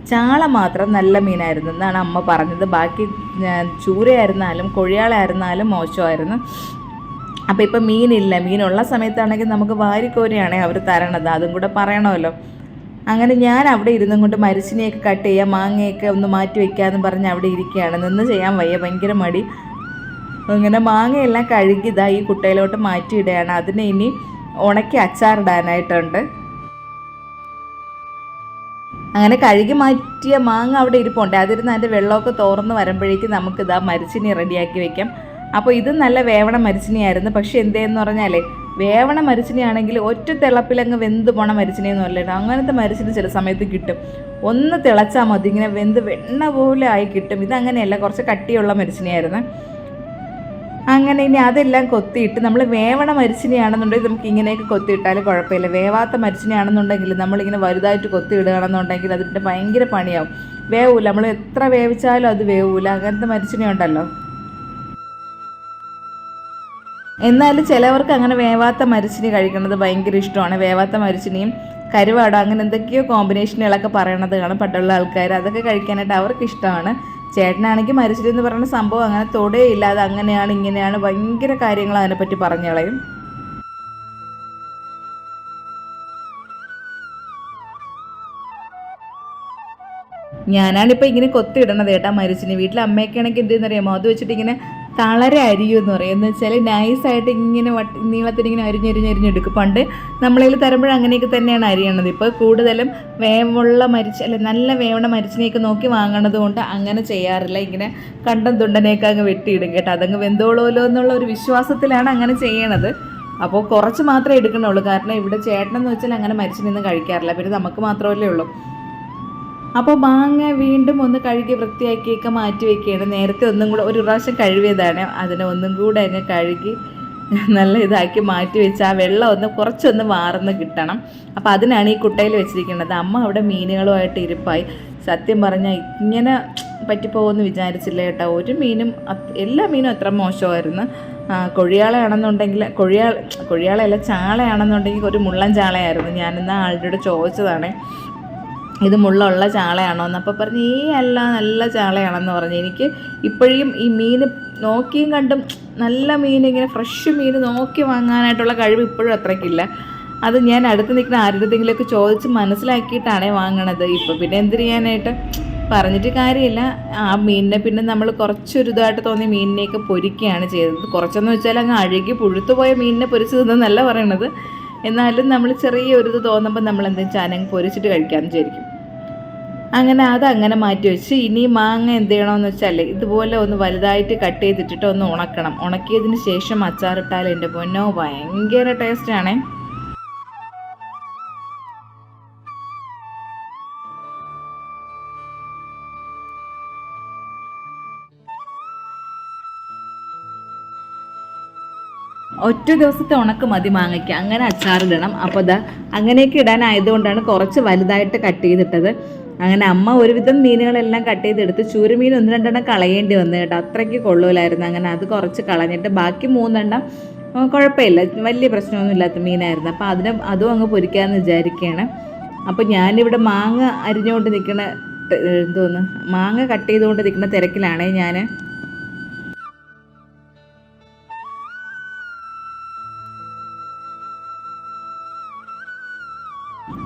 ചാള മാത്രം നല്ല മീനായിരുന്നു എന്നാണ് അമ്മ പറഞ്ഞത്. ബാക്കി ചൂരയായിരുന്നാലും കൊഴിയാളായിരുന്നാലും മോശമായിരുന്നു. അപ്പോൾ ഇപ്പം മീനില്ല. മീനുള്ള സമയത്താണെങ്കിൽ നമുക്ക് വാരിക്കോരിയാണേ അവർ തരണത്. അതും കൂടെ പറയണമല്ലോ. അങ്ങനെ ഞാൻ അവിടെ ഇരുന്നും കൊണ്ട് മരിച്ചിനെയൊക്കെ കട്ട് ചെയ്യാം മാങ്ങയൊക്കെ ഒന്ന് മാറ്റി വയ്ക്കാമെന്ന് പറഞ്ഞ് അവിടെ ഇരിക്കുകയാണ്. നിന്ന് ചെയ്യാൻ വയ്യ. ഭയങ്കര മടി. അങ്ങനെ മാങ്ങയെല്ലാം കഴുകി ഇതാ ഈ കുട്ടയിലോട്ട് മാറ്റിയിടുകയാണ്. അതിനെ ഇനി ഉണക്കി അച്ചാറിടാനായിട്ടുണ്ട് അങ്ങനെ കഴുകി മാറ്റിയ മാങ്ങ അവിടെ ഇരിപ്പുണ്ട്. അതിരുന്ന് അതിന്റെ വെള്ളമൊക്കെ തോർന്ന് വരുമ്പോഴേക്കും നമുക്ക് ഇതാ മരിച്ചിനി റെഡിയാക്കി വെക്കാം. അപ്പോൾ ഇത് നല്ല വേവണ മരിച്ചിനിയായിരുന്നു. പക്ഷേ എന്തേന്ന് പറഞ്ഞാലേ വേവണ മരിച്ചിനിയാണെങ്കിൽ ഒറ്റ തിളപ്പിലങ്ങ് വെന്ത് പോണ മരിച്ചിനിയൊന്നും അല്ല അങ്ങനത്തെ മരിച്ചിനി ചില സമയത്ത് കിട്ടും. ഒന്ന് തിളച്ചാൽ മതി. ഇങ്ങനെ വെന്ത് വെണ്ണ പോലെ ആയി കിട്ടും. ഇതങ്ങനെയല്ല. കുറച്ച് കട്ടിയുള്ള മരിച്ചിനിയായിരുന്നു. അങ്ങനെ ഇനി അതെല്ലാം കൊത്തിയിട്ട് നമ്മൾ വേവണ മരിച്ചിനെയാണെന്നുണ്ടെങ്കിൽ നമുക്ക് ഇങ്ങനെയൊക്കെ കൊത്തിയിട്ടാലും കുഴപ്പമില്ല. വേവാത്ത മരിച്ചിനെയാണെന്നുണ്ടെങ്കിൽ നമ്മളിങ്ങനെ വലുതായിട്ട് കൊത്തിയിടുകയാണെന്നുണ്ടെങ്കിൽ അതിന്റെ ഭയങ്കര പണിയാവും. വേവൂല. നമ്മൾ എത്ര വേവിച്ചാലും അത് വേവൂല. അങ്ങനത്തെ മരിച്ചിനെ ഉണ്ടല്ലോ എന്നാലും ചിലവർക്ക് അങ്ങനെ വേവാത്ത മരിച്ചിനി കഴിക്കുന്നത് ഭയങ്കര ഇഷ്ടമാണ്. വേവാത്ത മരിച്ചിനിയും കരുവാടോ അങ്ങനെ എന്തൊക്കെയോ കോമ്പിനേഷനുകളൊക്കെ പറയണത് കാണും. പണ്ടുള്ള ആൾക്കാർ അതൊക്കെ കഴിക്കാനായിട്ട് അവർക്ക് ഇഷ്ടമാണ് ചേട്ടനാണെങ്കിൽ മരിച്ചിട്ടെന്ന് പറയുന്ന സംഭവം അങ്ങനെ തൊടേയില്ല അത് അങ്ങനെയാണ് ഇങ്ങനെയാണ് ഭയങ്കര കാര്യങ്ങൾ അതിനെപ്പറ്റി പറഞ്ഞു കളയും. ഞാനാണിപ്പോൾ ഇങ്ങനെ കൊത്തിയിടണത് കേട്ടാ മരിച്ചിന്. വീട്ടിൽ അമ്മയൊക്കെ ആണെങ്കിൽ എന്തെന്നറിയാമോ? അത് വെച്ചിട്ട് ഇങ്ങനെ തളരെ അരിയും എന്ന് പറയും എന്ന് വെച്ചാൽ നൈസായിട്ട് ഇങ്ങനെ വട്ടി നീളത്തിൽ ഇങ്ങനെ അരിഞ്ഞരിഞ്ഞരിഞ്ഞെടുക്കും. പണ്ട് നമ്മളതിൽ തരുമ്പോൾ അങ്ങനെയൊക്കെ തന്നെയാണ് അരിയണത്. ഇപ്പോൾ കൂടുതലും വേവുള്ള മരിച്ച അല്ല നല്ല വേവണ മരിച്ചിനെയൊക്കെ നോക്കി വാങ്ങണത് കൊണ്ട് അങ്ങനെ ചെയ്യാറില്ല. ഇങ്ങനെ കണ്ടം തുണ്ടനെയൊക്കെ അങ്ങ് വെട്ടിയിടും കേട്ടോ. അതങ്ങ് വെന്തോളൂലോ എന്നുള്ള ഒരു വിശ്വാസത്തിലാണ് അങ്ങനെ ചെയ്യണത്. അപ്പോൾ കുറച്ച് മാത്രമേ എടുക്കണുള്ളൂ കാരണം ഇവിടെ ചേട്ടനെന്ന് വെച്ചാൽ അങ്ങനെ മരിച്ചിനൊന്നും കഴിക്കാറില്ല. പിന്നെ നമുക്ക് മാത്രമല്ലേ ഉള്ളൂ. അപ്പോൾ മാങ്ങ വീണ്ടും ഒന്ന് കഴുകി വൃത്തിയാക്കിയൊക്കെ മാറ്റി വെക്കുകയാണ്. നേരത്തെ ഒന്നും കൂടെ ഒരു പ്രാവശ്യം കഴുകിയതാണ്. അതിനെ ഒന്നും കൂടെ അങ്ങ് കഴുകി നല്ല ഇതാക്കി മാറ്റി വെച്ച് ആ വെള്ളം ഒന്ന് കുറച്ചൊന്ന് വാർന്ന് കിട്ടണം. അപ്പോൾ അതിനാണ് ഈ കുട്ടയിൽ വെച്ചിരിക്കുന്നത്. അമ്മ അവിടെ മീനുകളുമായിട്ട് ഇരിപ്പായി. സത്യം പറഞ്ഞാൽ ഇങ്ങനെ പറ്റിപ്പോകുമെന്ന് വിചാരിച്ചില്ല കേട്ടോ. ഒരു മീനും എല്ലാ മീനും അത്ര മോശമായിരുന്നു. കൊഴിയാളയാണെന്നുണ്ടെങ്കിൽ കൊഴിയാൾ കൊഴിയാളയല്ല ചാളയാണെന്നുണ്ടെങ്കിൽ ഒരു മുള്ളൻ ചാളയായിരുന്നു. ഞാനിന്ന് ആളുടെ ചോദിച്ചതാണ്. ഇത് മുള്ളുള്ള ചാളയാണോ എന്ന് അപ്പോൾ പറഞ്ഞു ഈ അല്ല നല്ല ചാളയാണെന്ന് പറഞ്ഞു. എനിക്ക് ഇപ്പോഴും ഈ മീൻ നോക്കിയും കണ്ടും നല്ല മീൻ ഇങ്ങനെ ഫ്രഷ് മീൻ നോക്കി വാങ്ങാനായിട്ടുള്ള കഴിവ് ഇപ്പോഴും അത്രയ്ക്കില്ല. അത് ഞാൻ അടുത്ത് നിൽക്കുന്ന ആരുടെങ്കിലൊക്കെ ചോദിച്ച് മനസ്സിലാക്കിയിട്ടാണേ വാങ്ങണത്. ഇപ്പോൾ പിന്നെ എന്ത് ചെയ്യാനായിട്ട്? പറഞ്ഞിട്ട് കാര്യമില്ല. ആ മീനിനെ പിന്നെ നമ്മൾ കുറച്ചൊരു ഇതായിട്ട് തോന്നിയ മീനിനെയൊക്കെ പൊരിക്കുകയാണ് ചെയ്തത്. കുറച്ചെന്ന് വെച്ചാൽ അങ്ങ് അഴുകി പുഴുത്തുപോയ മീനിനെ പൊരിച്ചു തിന്നെന്നല്ല പറയണത്. എന്നാലും നമ്മൾ ചെറിയൊരു ഇത് തോന്നുമ്പോൾ നമ്മൾ എന്തെങ്കിലും ചാനങ്ങ് പൊരിച്ചിട്ട് കഴിക്കാമെന്ന് വിചാരിക്കും. അങ്ങനെ അത് അങ്ങനെ മാറ്റി വെച്ച് ഇനി മാങ്ങ എന്ത് ചെയ്യണമെന്ന് വെച്ചാൽ ഇതുപോലെ ഒന്ന് വലുതായിട്ട് കട്ട് ചെയ്തിട്ടിട്ട് ഒന്ന് ഉണക്കണം. ഉണക്കിയതിന് ശേഷം അച്ചാറിട്ടാൽ എന്റെ പൊന്നോ ഭയങ്കര ടേസ്റ്റാണേ ഒറ്റ ദിവസത്തെ ഉണക്ക് മതി മാങ്ങയ്ക്ക്. അങ്ങനെ അച്ചാറിടണം അപ്പോൾ അത് അങ്ങനെയൊക്കെ ഇടാനായതുകൊണ്ടാണ് കുറച്ച് വലുതായിട്ട് കട്ട് ചെയ്തിട്ടത്. അങ്ങനെ അമ്മ ഒരുവിധം മീനുകളെല്ലാം കട്ട് ചെയ്തെടുത്ത് ചൂരുമീൻ ഒന്ന് രണ്ടെണ്ണം കളയേണ്ടി വന്നു കേട്ടോ. അത്രയ്ക്ക് കൊള്ളൂലായിരുന്നു. അങ്ങനെ അത് കുറച്ച് കളഞ്ഞിട്ട് ബാക്കി മൂന്നെണ്ണം കുഴപ്പമില്ല. വലിയ പ്രശ്നമൊന്നും ഇല്ലാത്ത മീനായിരുന്നു. അപ്പോൾ അതിനെ അതും അങ്ങ് പൊരിക്കാമെന്ന് വിചാരിക്കുകയാണ്. അപ്പോൾ ഞാനിവിടെ മാങ്ങ അരിഞ്ഞുകൊണ്ട് നിൽക്കുന്ന എന്തോന്ന് മാങ്ങ കട്ട് ചെയ്തുകൊണ്ട് നിൽക്കുന്ന തിരക്കിലാണേ ഞാൻ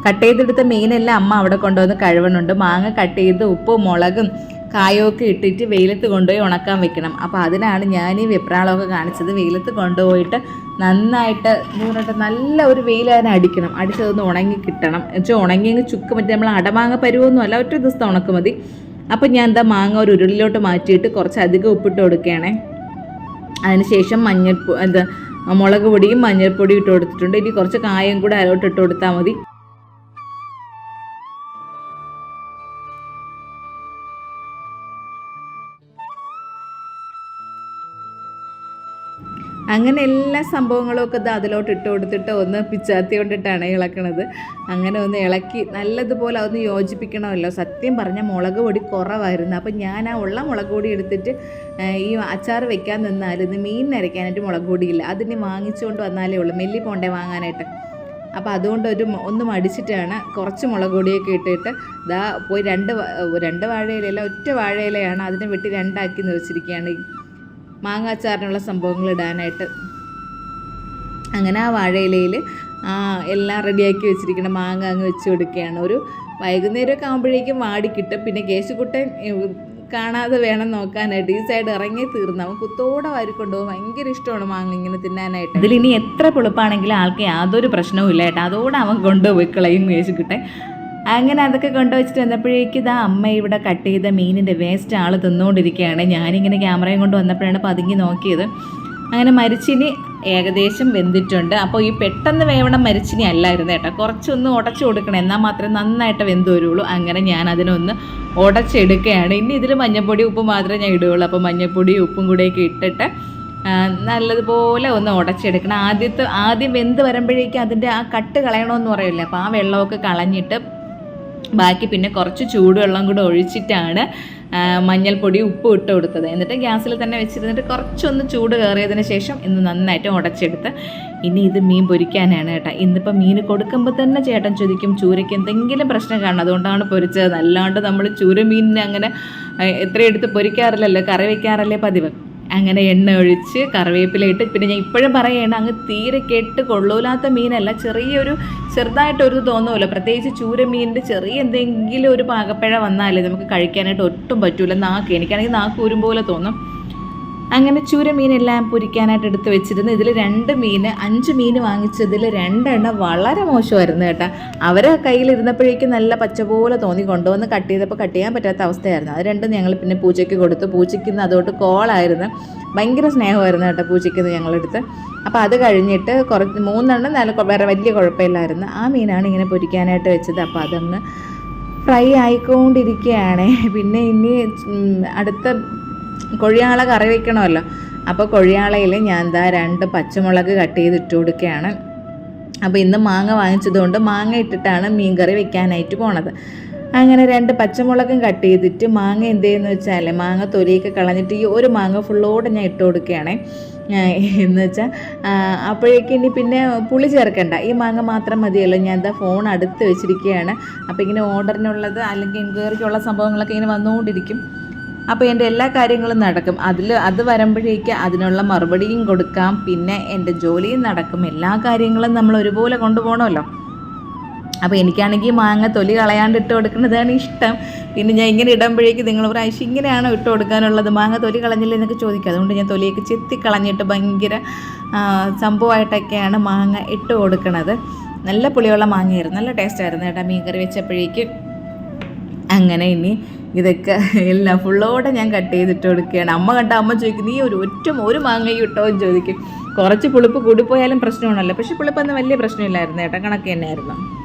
കട്ട് ചെയ്തെടുത്ത മീനെല്ലാം അമ്മ അവിടെ കൊണ്ടുവന്ന് കഴുകണുണ്ട് മാങ്ങ കട്ട് ചെയ്ത് ഉപ്പും മുളകും കായൊക്കെ ഇട്ടിട്ട് വെയിലത്ത് കൊണ്ടുപോയി ഉണക്കാൻ വെക്കണം. അപ്പോൾ അതിനാണ് ഞാൻ ഈ വെപ്രാളമൊക്കെ കാണിച്ചത്. വെയിലത്ത് കൊണ്ടുപോയിട്ട് നന്നായിട്ട് പറഞ്ഞിട്ട് നല്ല ഒരു വെയിൽ അതിനെ അടിക്കണം. അടിച്ചതൊന്ന് ഉണങ്ങി കിട്ടണം. എന്നുവെച്ചാൽ ഉണങ്ങിയെങ്കിൽ ചുക്ക് മറ്റേ നമ്മൾ അടമാങ്ങ പരുവൊന്നും അല്ല ഒറ്റ ദിവസത്തെ ഉണക്ക് മതി. അപ്പോൾ ഞാൻ എന്താ മാങ്ങ ഒരു ഉരുളിലോട്ട് മാറ്റിയിട്ട് കുറച്ച് അധികം ഉപ്പിട്ട് കൊടുക്കുകയാണേ. അതിനുശേഷം മഞ്ഞൾ എന്താ മുളക് പൊടിയും മഞ്ഞൾപ്പൊടിയും ഇട്ട് കൊടുത്തിട്ടുണ്ട്. ഇനി കുറച്ച് കായം കൂടെ അതിലോട്ട് ഇട്ട് കൊടുത്താൽ മതി. അങ്ങനെ എല്ലാ സംഭവങ്ങളും ഒക്കെ ഇത് അതിലോട്ട് ഇട്ട് കൊടുത്തിട്ട് ഒന്ന് പിച്ചാത്തി കൊണ്ടിട്ടാണ് ഇളക്കണത്. അങ്ങനെ ഒന്ന് ഇളക്കി നല്ലതുപോലെ അതൊന്ന് യോജിപ്പിക്കണമല്ലോ. സത്യം പറഞ്ഞാൽ മുളക് പൊടി കുറവായിരുന്നു. അപ്പം ഞാൻ ആ ഉള്ള മുളക് പൊടി എടുത്തിട്ട് ഈ അച്ചാർ വെക്കാൻ നിന്നാൽ ഇന്ന് മീൻ നരയ്ക്കാനായിട്ട് മുളക് പൊടിയില്ല. അതിന് വാങ്ങിച്ചുകൊണ്ട് വന്നാലേ ഉള്ളൂ. മെല്ലി പോണ്ടേ വാങ്ങാനായിട്ട്. അപ്പോൾ അതുകൊണ്ട് ഒരു ഒന്ന് മടിച്ചിട്ടാണ് കുറച്ച് മുളക് പൊടിയൊക്കെ ഇട്ടിട്ട് ദാ പോയി രണ്ട് രണ്ട് വാഴയിലല്ല ഒറ്റ വാഴയിലയാണ് അതിനെ വെട്ടി രണ്ടാക്കി നിർച്ചിരിക്കുകയാണ് മാങ്ങ അച്ചാറിനുള്ള സംഭവങ്ങൾ ഇടാനായിട്ട്. അങ്ങനെ ആ വാഴയിലയിൽ ആ എല്ലാം റെഡിയാക്കി വെച്ചിരിക്കുന്ന മാങ്ങ അങ്ങ് വെച്ച് കൊടുക്കുകയാണ്. ഒരു വൈകുന്നേരമൊക്കെ ആകുമ്പോഴേക്കും വാടി കിട്ടും. പിന്നെ കേശുക്കുട്ടൻ കാണാതെ വേണം നോക്കാനായിട്ട്. ഈ സൈഡ് ഇറങ്ങി തീർന്നു. അവൻ കുത്തോടെ വാരിക്കൊണ്ടുപോകും ഭയങ്കര ഇഷ്ടമാണ് മാങ്ങ ഇങ്ങനെ തിന്നാനായിട്ട്. അതിൽ ഇനി എത്ര പുളിപ്പാണെങ്കിലും ആൾക്ക് യാതൊരു പ്രശ്നവും ഇല്ല കേട്ടോ. അതോടെ അവൻ കൊണ്ടുപോയി കളയും കേശുക്കുട്ടൻ. അങ്ങനെ അതൊക്കെ കൊണ്ടുവച്ചിട്ട് വന്നപ്പോഴേക്ക് ഇതാ അമ്മ ഇവിടെ കട്ട് ചെയ്ത മീനിന്റെ വേസ്റ്റ് ആൾ തിന്നുകൊണ്ടിരിക്കുകയാണ്. ഞാനിങ്ങനെ ക്യാമറയും കൊണ്ട് വന്നപ്പോഴാണ് പതുങ്ങി നോക്കിയത്. അങ്ങനെ മരിച്ചിനി ഏകദേശം വെന്തിട്ടുണ്ട്. അപ്പോൾ ഈ പെട്ടെന്ന് വേവണം മരിച്ചിനി അല്ലായിരുന്നു കേട്ടോ. കുറച്ചൊന്ന് ഉടച്ചു കൊടുക്കണം. എന്നാൽ മാത്രമേ നന്നായിട്ട് വെന്ത് വരുള്ളൂ. അങ്ങനെ ഞാൻ അതിനൊന്ന് ഉടച്ചെടുക്കുകയാണ്. ഇനി ഇതിൽ മഞ്ഞപ്പൊടി ഉപ്പ് മാത്രമേ ഞാൻ ഇടുകയുള്ളൂ. അപ്പോൾ മഞ്ഞപ്പൊടി ഉപ്പും കൂടെയൊക്കെ ഇട്ടിട്ട് നല്ലതുപോലെ ഒന്ന് ഉടച്ചെടുക്കണം. ആദ്യത്തെ ആദ്യം വെന്ത് വരുമ്പോഴേക്കും അതിന്റെ ആ കട്ട് കളയണമെന്ന് പറയില്ലേ? അപ്പോൾ ആ വെള്ളമൊക്കെ കളഞ്ഞിട്ട് ബാക്കി പിന്നെ കുറച്ച് ചൂടുവെള്ളം കൂടെ ഒഴിച്ചിട്ടാണ് മഞ്ഞൾപ്പൊടി ഉപ്പ് ഇട്ട് കൊടുത്തത്. എന്നിട്ട് ഗ്യാസിൽ തന്നെ വെച്ചിരുന്നിട്ട് കുറച്ചൊന്ന് ചൂട് കയറിയതിന് ശേഷം ഇന്ന് നന്നായിട്ട് ഉടച്ചെടുത്ത്. ഇനി ഇത് മീൻ പൊരിക്കാനാണ് കേട്ടോ. ഇന്നിപ്പോൾ മീൻ കൊടുക്കുമ്പോൾ തന്നെ ചേട്ടൻ ചോദിക്കും ചൂരയ്ക്ക് എന്തെങ്കിലും പ്രശ്നം കാണണം അതുകൊണ്ടാണ് പൊരിച്ചത്. അല്ലാണ്ട് നമ്മൾ ചൂര മീനിനെ അങ്ങനെ എത്ര എത്രയെടുത്ത് പൊരിക്കാറില്ലല്ലോ കറി വയ്ക്കാറല്ലേ പതിവ്. അങ്ങനെ എണ്ണ ഒഴിച്ച് കറിവേപ്പില ഇട്ട് പിന്നെ ഞാൻ ഇപ്പോഴും പറയുകയാണ് അങ്ങ് തീരെ കെട്ട് കൊള്ളൂലാത്ത മീനല്ല ചെറിയൊരു ചെറുതായിട്ടൊരു തോന്നുമല്ലോ പ്രത്യേകിച്ച് ചൂര മീനിന്റെ ചെറിയ എന്തെങ്കിലും ഒരു പാകപ്പിഴ വന്നാലേ നമുക്ക് കഴിക്കാനായിട്ട് ഒട്ടും പറ്റൂല. നാക്ക് എനിക്കാണെങ്കിൽ നാക്ക് ഊരും പോലെ തോന്നും. അങ്ങനെ ചൂര മീനെല്ലാം പൊരിക്കാനായിട്ട് എടുത്ത് വെച്ചിരുന്നു. ഇതിൽ രണ്ട് മീൻ അഞ്ച് മീൻ വാങ്ങിച്ചതിൽ രണ്ടെണ്ണം വളരെ മോശമായിരുന്നു കേട്ടോ. അവരെ കയ്യിലിരുന്നപ്പോഴേക്കും നല്ല പച്ച പോലെ തോന്നി കൊണ്ടുവന്ന് കട്ട് ചെയ്തപ്പോൾ കട്ട് ചെയ്യാൻ പറ്റാത്ത അവസ്ഥയായിരുന്നു. അത് രണ്ടും ഞങ്ങൾ പിന്നെ പൂജയ്ക്ക് കൊടുത്തു. പൂച്ചയ്ക്ക് അതോട്ട് കോളായിരുന്നു. ഭയങ്കര സ്നേഹമായിരുന്നു കേട്ടോ പൂച്ചയ്ക്ക് ഞങ്ങളെടുത്ത്. അപ്പോൾ അത് കഴിഞ്ഞിട്ട് കുറച്ച് മൂന്നെണ്ണം നല്ല വേറെ വലിയ കുഴപ്പമില്ലായിരുന്നു. ആ മീനാണ് ഇങ്ങനെ പൊരിക്കാനായിട്ട് വെച്ചത്. അപ്പോൾ അതങ്ങ് ഫ്രൈ ആയിക്കൊണ്ടിരിക്കുകയാണ്. പിന്നെ ഇനി അടുത്ത കൊഴിയാള കറി വെക്കണമല്ലോ. അപ്പോൾ കൊഴിയാളയിൽ ഞാൻ ദാ രണ്ട് പച്ചമുളക് കട്ട് ചെയ്ത് ഇട്ട് കൊടുക്കുകയാണ്. അപ്പോൾ ഇന്ന് മാങ്ങ വാങ്ങിച്ചതുകൊണ്ട് മാങ്ങ ഇട്ടിട്ടാണ് മീൻ കറി വെക്കാനായിട്ട് പോണത്. അങ്ങനെ രണ്ട് പച്ചമുളകും കട്ട് ചെയ്തിട്ട് മാങ്ങ എന്ത് ചെയ്യുന്നു വെച്ചാൽ മാങ്ങ തൊലിയൊക്കെ കളഞ്ഞിട്ട് ഈ ഒരു മാങ്ങ ഫുള്ളോടെ ഞാൻ ഇട്ട് കൊടുക്കുകയാണേ. എന്ന് വെച്ചാൽ അപ്പോഴേക്കും ഇനി പിന്നെ പുളി ചേർക്കണ്ട. ഈ മാങ്ങ മാത്രം മതിയല്ലോ. ഞാൻ എന്താ ഫോൺ അടുത്ത് വെച്ചിരിക്കുകയാണ്. അപ്പോൾ ഇങ്ങനെ ഓർഡറിനുള്ളത് അല്ലെങ്കിൽ എൻക്വയറിക്കുള്ള സംഭവങ്ങളൊക്കെ ഇങ്ങനെ വന്നുകൊണ്ടിരിക്കും. അപ്പോൾ എന്റെ എല്ലാ കാര്യങ്ങളും നടക്കും. അതിൽ അത് വരുമ്പോഴേക്ക് അതിനുള്ള മറുപടിയും കൊടുക്കാം. പിന്നെ എന്റെ ജോലിയും നടക്കും. എല്ലാ കാര്യങ്ങളും നമ്മൾ ഒരുപോലെ കൊണ്ടുപോകണമല്ലോ. അപ്പോൾ എനിക്കാണെങ്കിൽ മാങ്ങ തൊലി കളയാണ്ട് ഇട്ട് കൊടുക്കുന്നതാണ് ഇഷ്ടം. പിന്നെ ഞാൻ ഇങ്ങനെ ഇടുമ്പോഴേക്ക് നിങ്ങൾ പ്രാവശ്യം ഇങ്ങനെയാണോ ഇട്ട് കൊടുക്കാനുള്ളത്? മാങ്ങ തൊലി കളഞ്ഞില്ല? എന്നൊക്കെ ചോദിക്കും. അതുകൊണ്ട് ഞാൻ തൊലിയൊക്കെ ചെത്തി കളഞ്ഞിട്ട് ഭയങ്കര സംഭവമായിട്ടൊക്കെയാണ് മാങ്ങ ഇട്ട് കൊടുക്കുന്നത് നല്ല പുളിയുള്ള മാങ്ങയായിരുന്നു. നല്ല ടേസ്റ്റായിരുന്നു കേട്ടോ മീൻ കറി വെച്ചപ്പോഴേക്ക്. അങ്ങനെ ഇനി ഇതൊക്കെ എല്ലാം ഫുള്ളോടെ ഞാൻ കട്ട് ചെയ്തിട്ട് കൊടുക്കുകയാണ്. അമ്മ കണ്ട അമ്മ ചോദിക്കും നീ ഒരു ഒറ്റ ഒരു മാങ്ങയും ഇട്ടോ? എന്ന് ചോദിക്കും. കുറച്ച് പുളിപ്പ് കൂടിപ്പോയാലും പ്രശ്നമാണല്ലോ പക്ഷെ പുളിപ്പൊന്നും വലിയ പ്രശ്നമില്ലായിരുന്നു. ഏട്ടാ കണക്ക് തന്നെയായിരുന്നു.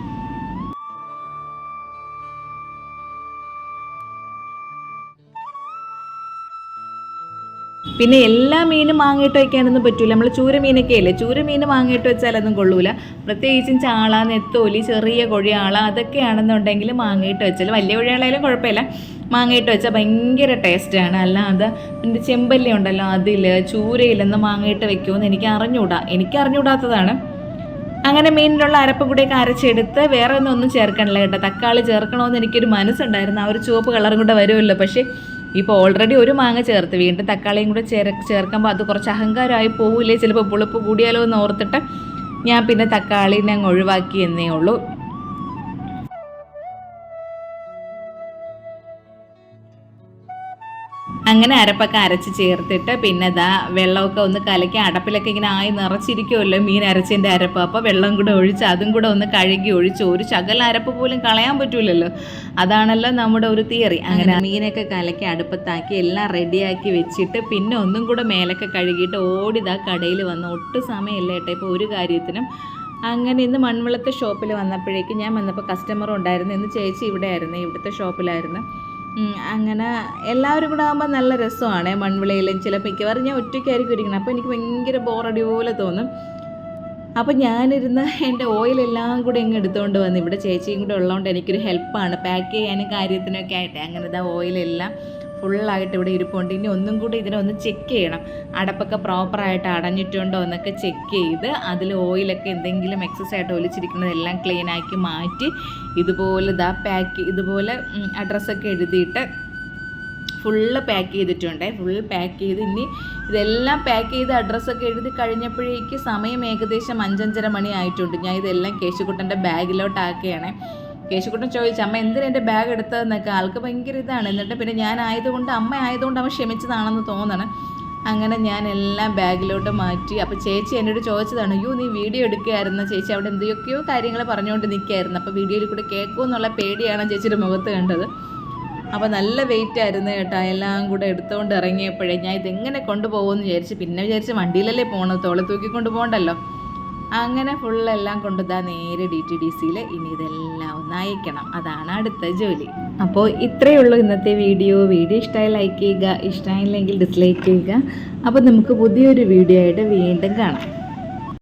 പിന്നെ എല്ലാ മീനും വാങ്ങിയിട്ട് വയ്ക്കാനൊന്നും പറ്റൂല. നമ്മൾ ചൂര മീനൊക്കെ അല്ലേ ചൂര മീൻ വാങ്ങിയിട്ട് വെച്ചാലൊന്നും കൊള്ളൂല. പ്രത്യേകിച്ചും ചാള നെത്തോലി ചെറിയ കൊഴിയാള അതൊക്കെയാണെന്നുണ്ടെങ്കിൽ മാങ്ങയിട്ട് വെച്ചാൽ വലിയ കൊഴിയാളായാലും കുഴപ്പമില്ല. മാങ്ങയിട്ട് വെച്ചാൽ ഭയങ്കര ടേസ്റ്റാണ്. അല്ലാതെ എന്റെ ചെമ്പല്ലി ഉണ്ടല്ലോ അതിൽ ചൂരയിലൊന്നും മാങ്ങയിട്ട് വെക്കുമെന്ന് എനിക്ക് അറിഞ്ഞൂടാ. എനിക്ക് അറിഞ്ഞൂടാത്തതാണ്. അങ്ങനെ മീനിലുള്ള അരപ്പ് കൂടെയൊക്കെ അരച്ചെടുത്ത് വേറെ ഒന്നും ഒന്നും ചേർക്കണില്ല കേട്ടോ. തക്കാളി ചേർക്കണമെന്ന് എനിക്കൊരു മനസ്സുണ്ടായിരുന്നു. ആ ഒരു ചുവപ്പ് കളറും കൂടെ വരുമല്ലോ. പക്ഷേ ഇപ്പോൾ ഓൾറെഡി ഒരു മാങ്ങ ചേർത്ത്. വീണ്ടും തക്കാളിയും കൂടെ ചേർ ചേർക്കുമ്പോൾ അത് കുറച്ച് അഹങ്കാരമായി പോവില്ലേ ചിലപ്പോൾ പുളിപ്പ് കൂടിയാലോ എന്ന് ഓർത്തിട്ട് ഞാൻ പിന്നെ തക്കാളിനെ അങ്ങ് ഒഴിവാക്കി എന്നേ ഉള്ളൂ. അങ്ങനെ അരപ്പൊക്കെ അരച്ച് ചേർത്തിട്ട് പിന്നെ ദാ വെള്ളമൊക്കെ ഒന്ന് കലക്കി അടപ്പിലൊക്കെ ഇങ്ങനെ ആയി നിറച്ചിരിക്കുമല്ലോ മീൻ അരച്ചതിന്റെ അരപ്പ്. അപ്പോൾ വെള്ളം കൂടെ ഒഴിച്ച് അതും കൂടെ ഒന്ന് കഴുകി ഒഴിച്ച് ഒരു ശകല അരപ്പ് പോലും കളയാൻ പറ്റൂലല്ലോ. അതാണല്ലോ നമ്മുടെ ഒരു തിയറി. അങ്ങനെ മീനൊക്കെ കലക്കി അടുപ്പത്താക്കി എല്ലാം റെഡിയാക്കി വെച്ചിട്ട് പിന്നെ ഒന്നും കൂടെ മേലൊക്കെ കഴുകിയിട്ട് ഓടിതാ കടയിൽ വന്ന് ഒട്ടും സമയമില്ല ഏട്ടാ. ഇപ്പോൾ ഒരു കാര്യത്തിനും അങ്ങനെ ഇന്ന് മൺവിളത്തെ ഷോപ്പിൽ വന്നപ്പോഴേക്കും ഞാൻ വന്നപ്പോൾ കസ്റ്റമർ ഉണ്ടായിരുന്നു. ഇന്ന് ചേച്ചി ഇവിടെ ആയിരുന്നു ഇവിടുത്തെ ഷോപ്പിലായിരുന്നു അങ്ങനെ എല്ലാവരും കൂടെ ആകുമ്പോൾ നല്ല രസമാണ് മൺവിളയിലും ചില മിക്കവാറും ഞാൻ ഒറ്റയ്ക്കായിരിക്കും ഇരിക്കണം അപ്പോൾ എനിക്ക് ഭയങ്കര ബോറടി പോലെ തോന്നും. അപ്പോൾ ഞാനിരുന്ന് എന്റെ ഓയിലെല്ലാം കൂടെ ഇങ്ങ് എടുത്തുകൊണ്ട് വന്ന് ഇവിടെ ചേച്ചിയും കൂടെ ഉള്ളതുകൊണ്ട് എനിക്കൊരു ഹെൽപ്പാണ് പാക്ക് ചെയ്യാനും കാര്യത്തിനൊക്കെ ആയിട്ട്. അങ്ങനെ ഇതാ ഓയിലെല്ലാം ഫുള്ളായിട്ട് ഇവിടെ ഇരിപ്പുണ്ട്. ഇനി ഒന്നും കൂടി ഇതിനെ ഒന്ന് ചെക്ക് ചെയ്യണം. അടപ്പൊക്കെ പ്രോപ്പറായിട്ട് അടഞ്ഞിട്ടുണ്ടോ എന്നൊക്കെ ചെക്ക് ചെയ്ത് അതിൽ ഓയിലൊക്കെ എന്തെങ്കിലും എക്സസ് ആയിട്ട് ഒലിച്ചിരിക്കുന്നതെല്ലാം ക്ലീൻ ആക്കി മാറ്റി ഇതുപോലെ ഇതാ പാക്ക് ഇതുപോലെ അഡ്രസ്സൊക്കെ എഴുതിയിട്ട് ഫുള്ള് പാക്ക് ചെയ്തിട്ടുണ്ട്. ഫുൾ പാക്ക് ചെയ്ത് ഇനി ഇതെല്ലാം പാക്ക് ചെയ്ത് അഡ്രസ്സൊക്കെ എഴുതി കഴിഞ്ഞപ്പോഴേക്ക് സമയം ഏകദേശം അഞ്ചഞ്ചര മണി ആയിട്ടുണ്ട്. ഞാൻ ഇതെല്ലാം കേശുക്കുട്ടന്റെ ബാഗിലോട്ടാക്കുകയാണ് കേശുക്കുട്ടൻ ചോദിച്ചു അമ്മ എന്തിനാ എന്റെ ബാഗ് എടുത്തതെന്നൊക്കെ? ആൾക്ക് ഭയങ്കര ഇതാണ്. എന്നിട്ട് പിന്നെ ഞാൻ ആയതുകൊണ്ട് അമ്മ ആയതുകൊണ്ട് അവൻ ക്ഷമിച്ചതാണെന്ന് തോന്നണം. അങ്ങനെ ഞാൻ എല്ലാം ബാഗിലോട്ട് മാറ്റി. അപ്പോൾ ചേച്ചി എന്നോട് ചോദിച്ചതാണ് അയ്യോ നീ വീഡിയോ എടുക്കുകയായിരുന്നു? ചേച്ചി അവിടെ എന്തൊക്കെയോ കാര്യങ്ങൾ പറഞ്ഞുകൊണ്ട് നിൽക്കുകയായിരുന്നു. അപ്പോൾ വീഡിയോയിൽ കൂടെ കേൾക്കുമെന്നുള്ള പേടിയാണ് ചേച്ചിയുടെ മുഖത്ത് കണ്ടത്. അപ്പോൾ നല്ല വെയിറ്റ് ആയിരുന്നു കേട്ടോ. എല്ലാം കൂടെ എടുത്തുകൊണ്ട് ഇറങ്ങിയപ്പോഴേ ഞാൻ ഇതെങ്ങനെ കൊണ്ടുപോകുമെന്ന് വിചാരിച്ച് പിന്നെ വിചാരിച്ച് വണ്ടിയിലല്ലേ പോകണത് തോളെ തൂക്കി കൊണ്ടുപോകണ്ടല്ലോ അങ്ങനെ ഫുള്ളെല്ലാം കൊണ്ടുതാ നേരെ ഡി ടി ഡി സിയിൽ ഇനി ഇതെല്ലാം ഒന്ന് അയക്കണം അതാണ് അടുത്ത ജോലി. അപ്പോൾ ഇത്രയേ ഉള്ളൂ ഇന്നത്തെ വീഡിയോ. വീഡിയോ ഇഷ്ടമായി ലൈക്ക് ചെയ്യുക ഇഷ്ടമായില്ലെങ്കിൽ ഡിസ്ലൈക്ക് ചെയ്യുക. അപ്പോൾ നമുക്ക് പുതിയൊരു വീഡിയോ ആയിട്ട് വീണ്ടും കാണാം.